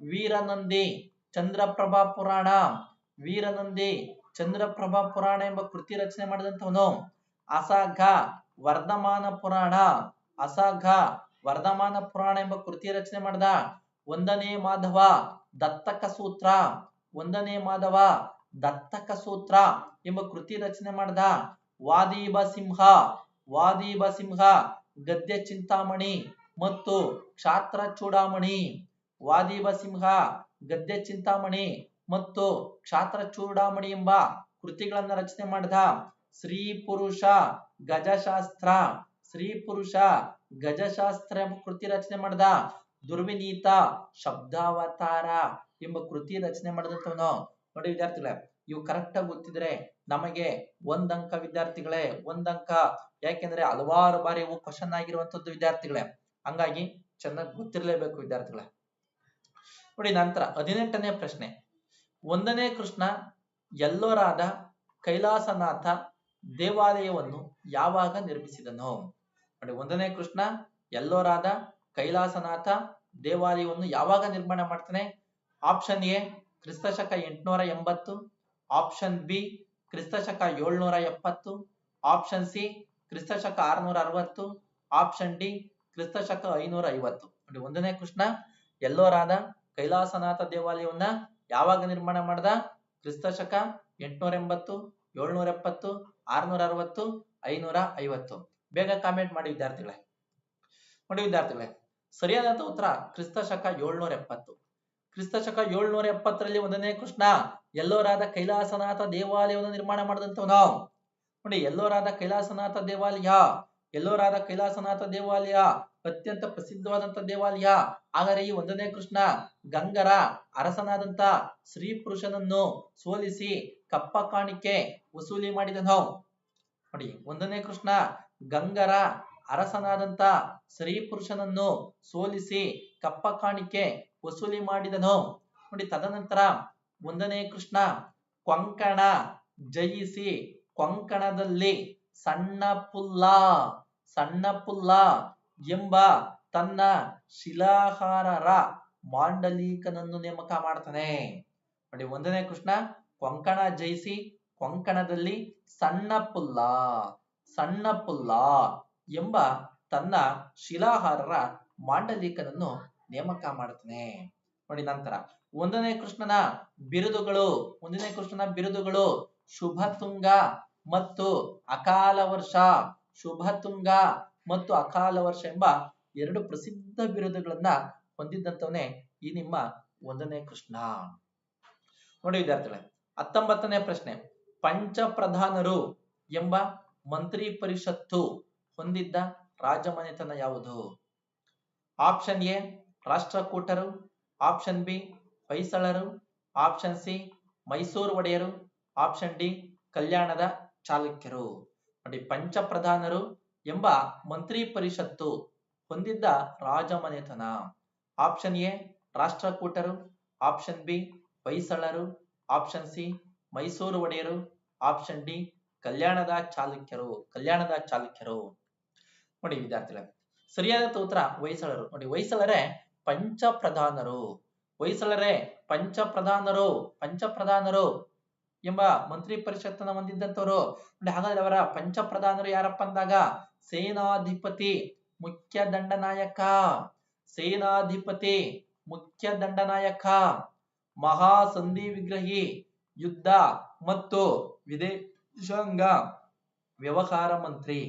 ವೀರನಂದಿ ಚಂದ್ರಪ್ರಭಾ ಪುರಾಣ. ವೀರನಂದಿ ಚಂದ್ರಪ್ರಭಾ ಪುರಾಣ ಎಂಬ ಕೃತಿ ರಚನೆ ಮಾಡಿದಂಥವನು. ಅಸಾಘ ವರ್ಧಮಾನ ಪುರಾಣ. ಅಸಾಘ ವರ್ಧಮಾನ ಪುರಾಣ ಎಂಬ ಕೃತಿ ರಚನೆ ಮಾಡಿದ ಒಂದನೇ ಮಾಧವ ದತ್ತಕ ಸೂತ್ರ. ಒಂದನೇ ಮಾಧವ ದತ್ತಕ ಸೂತ್ರ ಎಂಬ ಕೃತಿ ರಚನೆ ಮಾಡಿದ ವಾದೀಬ ಸಿಂಹ. ವಾದೀಬ ಸಿಂಹ ಗದ್ಯ ಚಿಂತಾಮಣಿ. ಮತ್ತು ಕ್ಷಾತ್ರ ಚೂಡಾಮಣಿ ವಾದೀಬ ಸಿಂಹ ಗದ್ಯ ಚಿಂತಾಮಣಿ ಮತ್ತು ಕ್ಷಾತ್ರ ಚೂಡಾಮಣಿ ಎಂಬ ಕೃತಿಗಳನ್ನು ರಚನೆ ಮಾಡಿದ ಶ್ರೀ ಪುರುಷ ಗಜಶಾಸ್ತ್ರ. ಶ್ರೀ ಪುರುಷ ಗಜಶಾಸ್ತ್ರ ಎಂಬ ಕೃತಿ ರಚನೆ ಮಾಡಿದ ದುರ್ವಿನೀತ ಶಬ್ದಾವತಾರ ಎಂಬ ಕೃತಿ ರಚನೆ ಮಾಡಿದಂತವನು ನೋಡಿ ವಿದ್ಯಾರ್ಥಿಗಳೇ, ಇವು ಕರೆಕ್ಟ್ ಆಗಿ ಗೊತ್ತಿದ್ರೆ ನಮಗೆ ಒಂದಂಕ ವಿದ್ಯಾರ್ಥಿಗಳೇ, ಒಂದಂಕ ಅಂಕ ಯಾಕೆಂದ್ರೆ ಹಲವಾರು ಬಾರಿ ಇವು ಕ್ವಶನ್ ಆಗಿರುವಂತದ್ದು ವಿದ್ಯಾರ್ಥಿಗಳೇ. ಹಂಗಾಗಿ ಚೆನ್ನಾಗಿ ಗೊತ್ತಿರಲೇಬೇಕು, ವಿದ್ಯಾರ್ಥಿಗಳ. ನೋಡಿ, ನಂತರ ಹದಿನೆಂಟನೇ ಪ್ರಶ್ನೆ. ಒಂದನೇ ಕೃಷ್ಣ ಎಲ್ಲೋರಾದ ಕೈಲಾಸನಾಥ ದೇವಾಲಯವನ್ನು ಯಾವಾಗ ನಿರ್ಮಿಸಿದನು? ನೋಡಿ, ಒಂದನೇ ಕೃಷ್ಣ ಎಲ್ಲೋರಾದ ಕೈಲಾಸನಾಥ ದೇವಾಲಯವನ್ನು ಯಾವಾಗ ನಿರ್ಮಾಣ ಮಾಡ್ತಾನೆ? ಆಪ್ಷನ್ ಎ, ಕ್ರಿಸ್ತಶಕ ಎಂಟುನೂರ ಎಂಬತ್ತು. ಆಪ್ಷನ್ ಬಿ, ಕ್ರಿಸ್ತಶಕ ಏಳ್ನೂರ ಎಪ್ಪತ್ತು. ಆಪ್ಷನ್ ಸಿ, ಕ್ರಿಸ್ತಶಕ ಆರ್ನೂರ ಅರವತ್ತು. ಆಪ್ಷನ್ ಡಿ ಕ್ರಿಸ್ತಶಕ ಐನೂರ ಐವತ್ತು. ನೋಡಿ, ಒಂದನೇ ಕೃಷ್ಣ ಎಲ್ಲೋರಾದ ಕೈಲಾಸನಾಥ ದೇವಾಲಯವನ್ನ ಯಾವಾಗ ನಿರ್ಮಾಣ ಮಾಡ್ದ? ಕ್ರಿಸ್ತ ಶಕ ಎಂಟುನೂರ ಎಂಬತ್ತು ಏಳ್ನೂರ ಎಪ್ಪತ್ತು ಆರ್ನೂರ ಅರವತ್ತು ಐನೂರ ಐವತ್ತು ಬೇಗ ಕಾಮೆಂಟ್ ಮಾಡಿ ವಿದ್ಯಾರ್ಥಿಗಳೇ. ನೋಡಿ ವಿದ್ಯಾರ್ಥಿಗಳೇ ಸರಿಯಾದ ಉತ್ತರ ಕ್ರಿಸ್ತ ಶಕ ಏಳ್ನೂರ ಎಪ್ಪತ್ತು ಕ್ರಿಸ್ತ ಶಕ ಏಳ್ನೂರ ಎಪ್ಪತ್ತರಲ್ಲಿ ಒಂದನೇ ಕೃಷ್ಣ ಎಲ್ಲೋರಾದ ಕೈಲಾಸನಾಥ ದೇವಾಲಯವನ್ನು ನಿರ್ಮಾಣ ಮಾಡಿದಂತವ್ ನಾವು ನೋಡಿ, ಎಲ್ಲೋರಾದ ಕೈಲಾಸನಾಥ ದೇವಾಲಯ ಎಲ್ಲೋರಾದ ಕೈಲಾಸನಾಥ ದೇವಾಲಯ, ಅತ್ಯಂತ ಪ್ರಸಿದ್ಧವಾದಂತ ದೇವಾಲಯ. ಆದರೆ ಈ ಒಂದನೇ ಕೃಷ್ಣ ಗಂಗರ ಅರಸನಾದಂತ ಶ್ರೀ ಪುರುಷನನ್ನು ಸೋಲಿಸಿ ಕಪ್ಪ ಕಾಣಿಕೆ ವಸೂಲಿ ಮಾಡಿದನು. ನೋಡಿ, ಒಂದನೇ ಕೃಷ್ಣ ಗಂಗರ ಅರಸನಾದಂತ ಶ್ರೀ ಪುರುಷನನ್ನು ಸೋಲಿಸಿ ಕಪ್ಪ ಕಾಣಿಕೆ ವಸೂಲಿ ಮಾಡಿದನು. ನೋಡಿ, ತದನಂತರ ಒಂದನೇ ಕೃಷ್ಣ ಕೊಂಕಣ ಜಯಿಸಿ ಕೊಂಕಣದಲ್ಲಿ ಸಣ್ಣ ಪುಲ್ಲ ಸಣ್ಣ ಪುಲ್ಲ ಎಂಬ ತನ್ನ ಶಿಲಾಹಾರರ ಮಾಂಡಲೀಕನನ್ನು ನೇಮಕ ಮಾಡ್ತಾನೆ. ನೋಡಿ, ಒಂದನೇ ಕೃಷ್ಣ, ಕೊಂಕಣ ಜಯಿಸಿ ಕೊಂಕಣದಲ್ಲಿ ಸಣ್ಣ ಪುಲ್ಲ ಸಣ್ಣ ಪುಲ್ಲ ಎಂಬ ತನ್ನ ಶಿಲಾಹಾರರ ಮಾಂಡಲೀಕನನ್ನು ನೇಮಕ ಮಾಡ್ತಾನೆ. ನೋಡಿ, ನಂತರ ಒಂದನೇ ಕೃಷ್ಣನ ಬಿರುದುಗಳು, ಒಂದನೇ ಕೃಷ್ಣನ ಬಿರುದುಗಳು ಶುಭತುಂಗ ಮತ್ತು ಅಕಾಲ ವರ್ಷ ಶುಭತುಂಗ ಮತ್ತು ಅಕಾಲ ವರ್ಷ ಎಂಬ ಎರಡು ಪ್ರಸಿದ್ಧ ಬಿರುದುಗಳನ್ನ ಹೊಂದಿದ್ದಂತವನೇ ಈ ನಿಮ್ಮ ಒಂದನೇ ಕೃಷ್ಣ. ನೋಡಿ ವಿದ್ಯಾರ್ಥಿಗಳೇ, ಹತ್ತೊಂಬತ್ತನೇ ಪ್ರಶ್ನೆ ಪಂಚ ಪ್ರಧಾನರು ಎಂಬ ಮಂತ್ರಿ ಪರಿಷತ್ತು ಹೊಂದಿದ್ದ ರಾಜಮನೆತನ ಯಾವುದು? ಆಪ್ಷನ್ ಎ, ರಾಷ್ಟ್ರಕೂಟರು, ಆಪ್ಷನ್ ಬಿ, ಹೊಯ್ಸಳರು, ಆಪ್ಷನ್ ಸಿ, ಮೈಸೂರು ಒಡೆಯರು, ಆಪ್ಷನ್ ಡಿ, ಕಲ್ಯಾಣದ ಚಾಲುಕ್ಯರು. ನೋಡಿ ಪಂಚ ಪ್ರಧಾನರು ಎಂಬ ಮಂತ್ರಿ ಪರಿಷತ್ತು ಹೊಂದಿದ್ದ ರಾಜಮನೆತನ. ಆಪ್ಷನ್ ಎ, ರಾಷ್ಟ್ರಕೂಟರು. ಆಪ್ಷನ್ ಬಿ, ಹೊಯ್ಸಳರು. ಆಪ್ಷನ್ ಸಿ, ಮೈಸೂರು ಒಡೆಯರು. ಆಪ್ಷನ್ ಡಿ, ಕಲ್ಯಾಣದ ಚಾಲುಕ್ಯರು ಕಲ್ಯಾಣದ ಚಾಲುಕ್ಯರು. ನೋಡಿ, ವಿದ್ಯಾರ್ಥಿಗಳೇ, ಸರಿಯಾದ ಉತ್ತರ ಹೊಯ್ಸಳರು. ನೋಡಿ, ಹೊಯ್ಸಳರೇ ಪಂಚ ಪ್ರಧಾನರು ಹೊಯ್ಸಳರೇ ಪಂಚ ಪ್ರಧಾನರು ಪಂಚ ಪ್ರಧಾನರು ಎಂಬ ಮಂತ್ರಿ ಪರಿಷತ್ತನ್ನ ಹೊಂದಿದ್ದಂಥವ್ರು ನೋಡಿ, ಹಾಗಾದ್ರೆ ಅವರ ಪಂಚ ಪ್ರಧಾನರು ಯಾರಪ್ಪ ಅಂದಾಗ? ಸೇನಾಧಿಪತಿ ಮುಖ್ಯ ದಂಡನಾಯಕ. ಸೇನಾಧಿಪತಿ ಮುಖ್ಯ ದಂಡನಾಯಕ. ಮಹಾಸಂಧಿ ವಿಗ್ರಹಿ, ಯುದ್ಧ ಮತ್ತು ವಿದೇಶಾಂಗ ವ್ಯವಹಾರ ಮಂತ್ರಿ.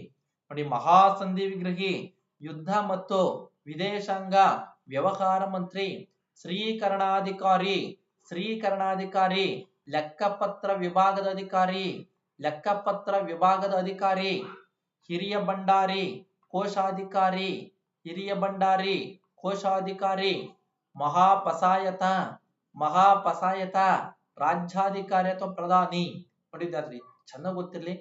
ನೋಡಿ, ಮಹಾಸಂಧಿ ವಿಗ್ರಹಿ, ಯುದ್ಧ ಮತ್ತು ವಿದೇಶಾಂಗ ವ್ಯವಹಾರ ಮಂತ್ರಿ. ಶ್ರೀಕರಣಾಧಿಕಾರಿ ಶ್ರೀಕರಣಾಧಿಕಾರಿ. ಲೆಕ್ಕಪತ್ರ ವಿಭಾಗದ ಅಧಿಕಾರಿ, ಲೆಕ್ಕಪತ್ರ ವಿಭಾಗದ ಅಧಿಕಾರಿ, ಹಿರಿಯ ಭಂಡಾರಿ, ಕೋಶಾಧಿಕಾರಿ, ಹಿರಿಯ ಭಂಡಾರಿ, ಕೋಶಾಧಿಕಾರಿ, ಮಹಾಪಸಾಯತ ಮಹಾಪಸಾಯತ, ರಾಜ್ಯಾಧಿಕಾರಿ ಅಥವಾ ಪ್ರಧಾನಿ. ನೋಡಿ ವಿದ್ಯಾರ್ಥಿ ಚೆನ್ನಾಗಿ ಗೊತ್ತಿರಲಿ,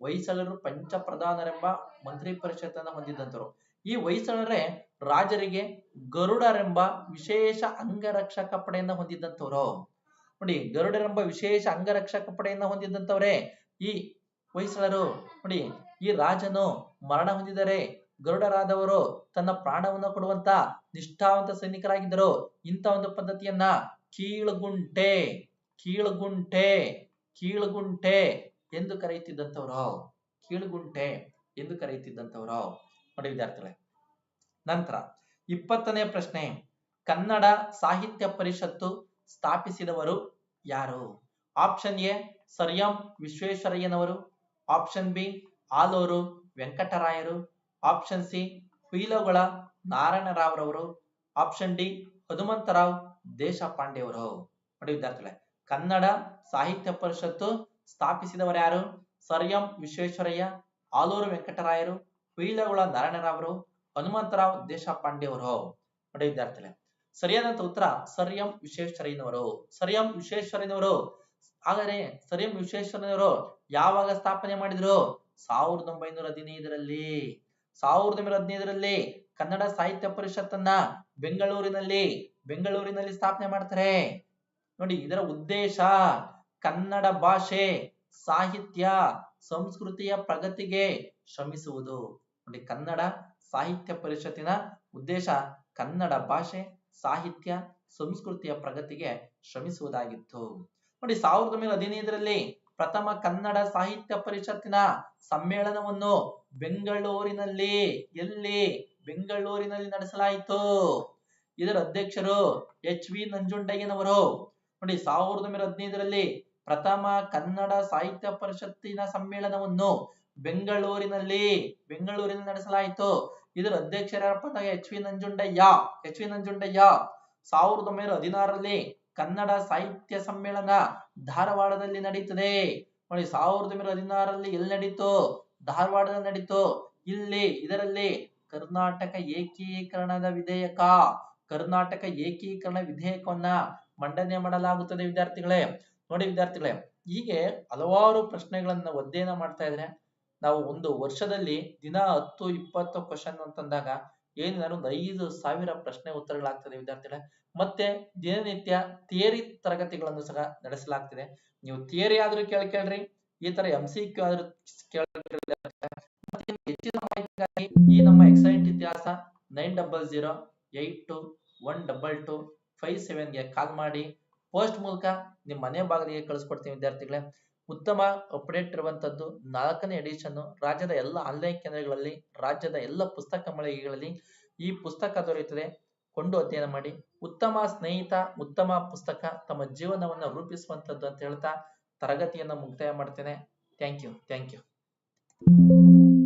ಹೊಯ್ಸಳರು ಪಂಚ ಪ್ರಧಾನರೆಂಬ ಮಂತ್ರಿ ಪರಿಷತ್ತನ್ನ ಹೊಂದಿದ್ದಂತರು ಈ ಹೊಯ್ಸಳರೇ ರಾಜರಿಗೆ ಗರುಡರೆಂಬ ವಿಶೇಷ ಅಂಗರಕ್ಷಕ ಪಡೆಯನ್ನ ಹೊಂದಿದ್ದಂತವ್ರು. ನೋಡಿ, ಗರುಡರೆಂಬ ವಿಶೇಷ ಅಂಗರಕ್ಷಕ ಪಡೆಯನ್ನ ಹೊಂದಿದ್ದಂಥವ್ರೆ ಈ ಹೊಯ್ಸಳರು ನೋಡಿ, ಈ ರಾಜನು ಮರಣ ಹೊಂದಿದರೆ ಗರುಡರಾದವರು ತನ್ನ ಪ್ರಾಣವನ್ನು ಕೊಡುವಂತ ನಿಷ್ಠಾವಂತ ಸೈನಿಕರಾಗಿದ್ದರು. ಇಂಥ ಒಂದು ಪದ್ಧತಿಯನ್ನ ಕೀಳುಗುಂಟೆ ಕೀಳುಗುಂಟೆ ಕೀಳುಗುಂಟೆ ಎಂದು ಕರೆಯುತ್ತಿದ್ದಂಥವ್ರು, ಕೀಳುಗುಂಟೆ ಎಂದು ಕರೆಯುತ್ತಿದ್ದಂಥವ್ರು. ನೋಡಿ ವಿದ್ಯಾರ್ಥಿಗಳೇ, ನಂತರ ಇಪ್ಪತ್ತನೇ ಪ್ರಶ್ನೆ, ಕನ್ನಡ ಸಾಹಿತ್ಯ ಪರಿಷತ್ತು ಸ್ಥಾಪಿಸಿದವರು ಯಾರು? ಆಪ್ಷನ್ ಎ ಸರ್ ಎಂ ವಿಶ್ವೇಶ್ವರಯ್ಯನವರು. ಆಪ್ಷನ್ ಬಿ, ಆಲೂರು ವೆಂಕಟರಾಯರು. ಆಪ್ಷನ್ ಸಿ, ಹುಯಿಲಗೊಳ ನಾರಾಯಣರಾವ್ರವರು. ಆಪ್ಷನ್ ಡಿ, ಹನುಮಂತರಾವ್ ದೇಶಪಾಂಡೆಯವರು. ನೋಡಿ ವಿದ್ಯಾರ್ಥಿಗಳೇ, ಕನ್ನಡ ಸಾಹಿತ್ಯ ಪರಿಷತ್ತು ಸ್ಥಾಪಿಸಿದವರು ಯಾರು? ಸರ್ ಎಂ ವಿಶ್ವೇಶ್ವರಯ್ಯ, ಆಲೂರು ವೆಂಕಟರಾಯರು, ಹುಯಿಲೋಗಳ ನಾರಾಯಣರಾವ್ರು, ಹನುಮಂತರಾವ್ ದೇಶಪಾಂಡೆಯವರು. ನೋಡಿ ವಿದ್ಯಾರ್ಥಿಗಳೇ ಸರಿಯಾದಂತ ಉತ್ತರ ಸರ್ಯಂ ವಿಶ್ವೇಶ್ವರಯ್ಯನವರು. ಸರ್ ಎಂ ವಿಶ್ವೇಶ್ವರಯ್ಯನವರು. ಆದರೆ ಸರ್ ಎಂ ವಿಶ್ವೇಶ್ವರಯ್ಯನವರು ಯಾವಾಗ ಸ್ಥಾಪನೆ ಮಾಡಿದ್ರು? ಸಾವಿರದ ಒಂಬೈನೂರ ಹದಿನೈದರಲ್ಲಿ. ಸಾವಿರದ ಒಂಬೈನೂರ ಹದಿನೈದರಲ್ಲಿ ಕನ್ನಡ ಸಾಹಿತ್ಯ ಪರಿಷತ್ತನ್ನ ಬೆಂಗಳೂರಿನಲ್ಲಿ ಬೆಂಗಳೂರಿನಲ್ಲಿ ಸ್ಥಾಪನೆ ಮಾಡ್ತಾರೆ. ನೋಡಿ, ಇದರ ಉದ್ದೇಶ ಕನ್ನಡ ಭಾಷೆ ಸಾಹಿತ್ಯ ಸಂಸ್ಕೃತಿಯ ಪ್ರಗತಿಗೆ ಶ್ರಮಿಸುವುದು. ನೋಡಿ, ಕನ್ನಡ ಸಾಹಿತ್ಯ ಪರಿಷತ್ತಿನ ಉದ್ದೇಶ ಕನ್ನಡ ಭಾಷೆ ಸಾಹಿತ್ಯ, ಸಂಸ್ಕೃತಿಯ ಪ್ರಗತಿಗೆ ಶ್ರಮಿಸುವುದಾಗಿತ್ತು. ನೋಡಿ, ಸಾವಿರದ ಒಂಬೈನೂರ ಹದಿನೈದರಲ್ಲಿ ಪ್ರಥಮ ಕನ್ನಡ ಸಾಹಿತ್ಯ ಪರಿಷತ್ತಿನ ಸಮ್ಮೇಳನವನ್ನು ಬೆಂಗಳೂರಿನಲ್ಲಿ, ಎಲ್ಲಿ ಬೆಂಗಳೂರಿನಲ್ಲಿ ನಡೆಸಲಾಯಿತು? ಇದರ ಅಧ್ಯಕ್ಷರು ಎಚ್ ವಿ ನಂಜುಂಡಯ್ಯನವರು. ನೋಡಿ, ಸಾವಿರದ ಒಂಬೈನೂರ ಹದಿನೈದರಲ್ಲಿ ಪ್ರಥಮ ಕನ್ನಡ ಸಾಹಿತ್ಯ ಪರಿಷತ್ತಿನ ಸಮ್ಮೇಳನವನ್ನು ಬೆಂಗಳೂರಿನಲ್ಲಿ ಬೆಂಗಳೂರಿನಲ್ಲಿ ನಡೆಸಲಾಯಿತು. ಇದರ ಅಧ್ಯಕ್ಷರಾದ H. V. Nanjundaiah. H. V. Nanjundaiah. ಸಾವಿರದ ಒಂಬೈನೂರ ಹದಿನಾರರಲ್ಲಿ ಕನ್ನಡ ಸಾಹಿತ್ಯ ಸಮ್ಮೇಳನ ಧಾರವಾಡದಲ್ಲಿ ನಡೀತದೆ. ನೋಡಿ, ಸಾವಿರದ ಒಂಬೈನೂರ ಹದಿನಾರರಲ್ಲಿ ಎಲ್ಲಿ ನಡೀತು? ಧಾರವಾಡದಲ್ಲಿ ನಡೀತು. ಇಲ್ಲಿ, ಇದರಲ್ಲಿ ಕರ್ನಾಟಕ ಏಕೀಕರಣದ ವಿಧೇಯಕ. ಕರ್ನಾಟಕ ಏಕೀಕರಣ ವಿಧೇಯಕವನ್ನ ಮಂಡನೆ ಮಾಡಲಾಗುತ್ತದೆ, ವಿದ್ಯಾರ್ಥಿಗಳೇ. ನೋಡಿ, ವಿದ್ಯಾರ್ಥಿಗಳೇ, ಹೀಗೆ ಹಲವಾರು ಪ್ರಶ್ನೆಗಳನ್ನ ಅಧ್ಯಯನ ಮಾಡ್ತಾ ಇದ್ರೆ. ನಾವು ಒಂದು ವರ್ಷದಲ್ಲಿ ದಿನ ಹತ್ತು ಇಪ್ಪತ್ತು ಕ್ವಶನ್ ಅಂತಂದಾಗ ಏನು ಒಂದು ಐದು ಸಾವಿರ ಪ್ರಶ್ನೆ ಉತ್ತರಗಳಾಗ್ತದೆ ವಿದ್ಯಾರ್ಥಿಗಳೇ. ಮತ್ತೆ ದಿನನಿತ್ಯ ಥಿಯರಿ ತರಗತಿಗಳನ್ನು ಸಹ ನಡೆಸಲಾಗ್ತಿದೆ. ನೀವು ಥಿಯರಿ ಆದ್ರೂ ಕೇಳ್ಕೇಳ್ರಿ ಈ ತರ ಎಂ ಸಿ ಕ್ಯೂ ಆದ್ರೂ ಹೆಚ್ಚಿನ ಮಾಹಿತಿಗಾಗಿ ಈ ನಮ್ಮ ಎಕ್ಸಲೆಂಟ್ ಇತಿಹಾಸ nine double zero eight two one double two five ಸೆವೆನ್ಗೆ call ಮಾಡಿ. ಪೋಸ್ಟ್ ಮೂಲಕ ನಿಮ್ಮ ಮನೆ ಬಾಗಿಲಿಗೆ ಕಳಿಸ್ಕೊಡ್ತೀನಿ ವಿದ್ಯಾರ್ಥಿಗಳೇ. ಉತ್ತಮ ಅಪ್ಡೇಟ್ ಇರುವಂತದ್ದು ನಾಲ್ಕನೇ ಎಡಿಷನ್ ರಾಜ್ಯದ ಎಲ್ಲ ಆನ್ಲೈನ್ ಕೇಂದ್ರಗಳಲ್ಲಿ, ರಾಜ್ಯದ ಎಲ್ಲ ಪುಸ್ತಕ ಮಳಿಗೆಗಳಲ್ಲಿ ಈ ಪುಸ್ತಕ ದೊರೆಯುತ್ತದೆ. ಕೊಂಡು ಅಧ್ಯಯನ ಮಾಡಿ. ಉತ್ತಮ ಸ್ನೇಹಿತ, ಉತ್ತಮ ಪುಸ್ತಕ ತಮ್ಮ ಜೀವನವನ್ನು ರೂಪಿಸುವಂತದ್ದು ಅಂತ ಹೇಳ್ತಾ ತರಗತಿಯನ್ನು ಮುಕ್ತಾಯ ಮಾಡ್ತೇನೆ. Thank you thank you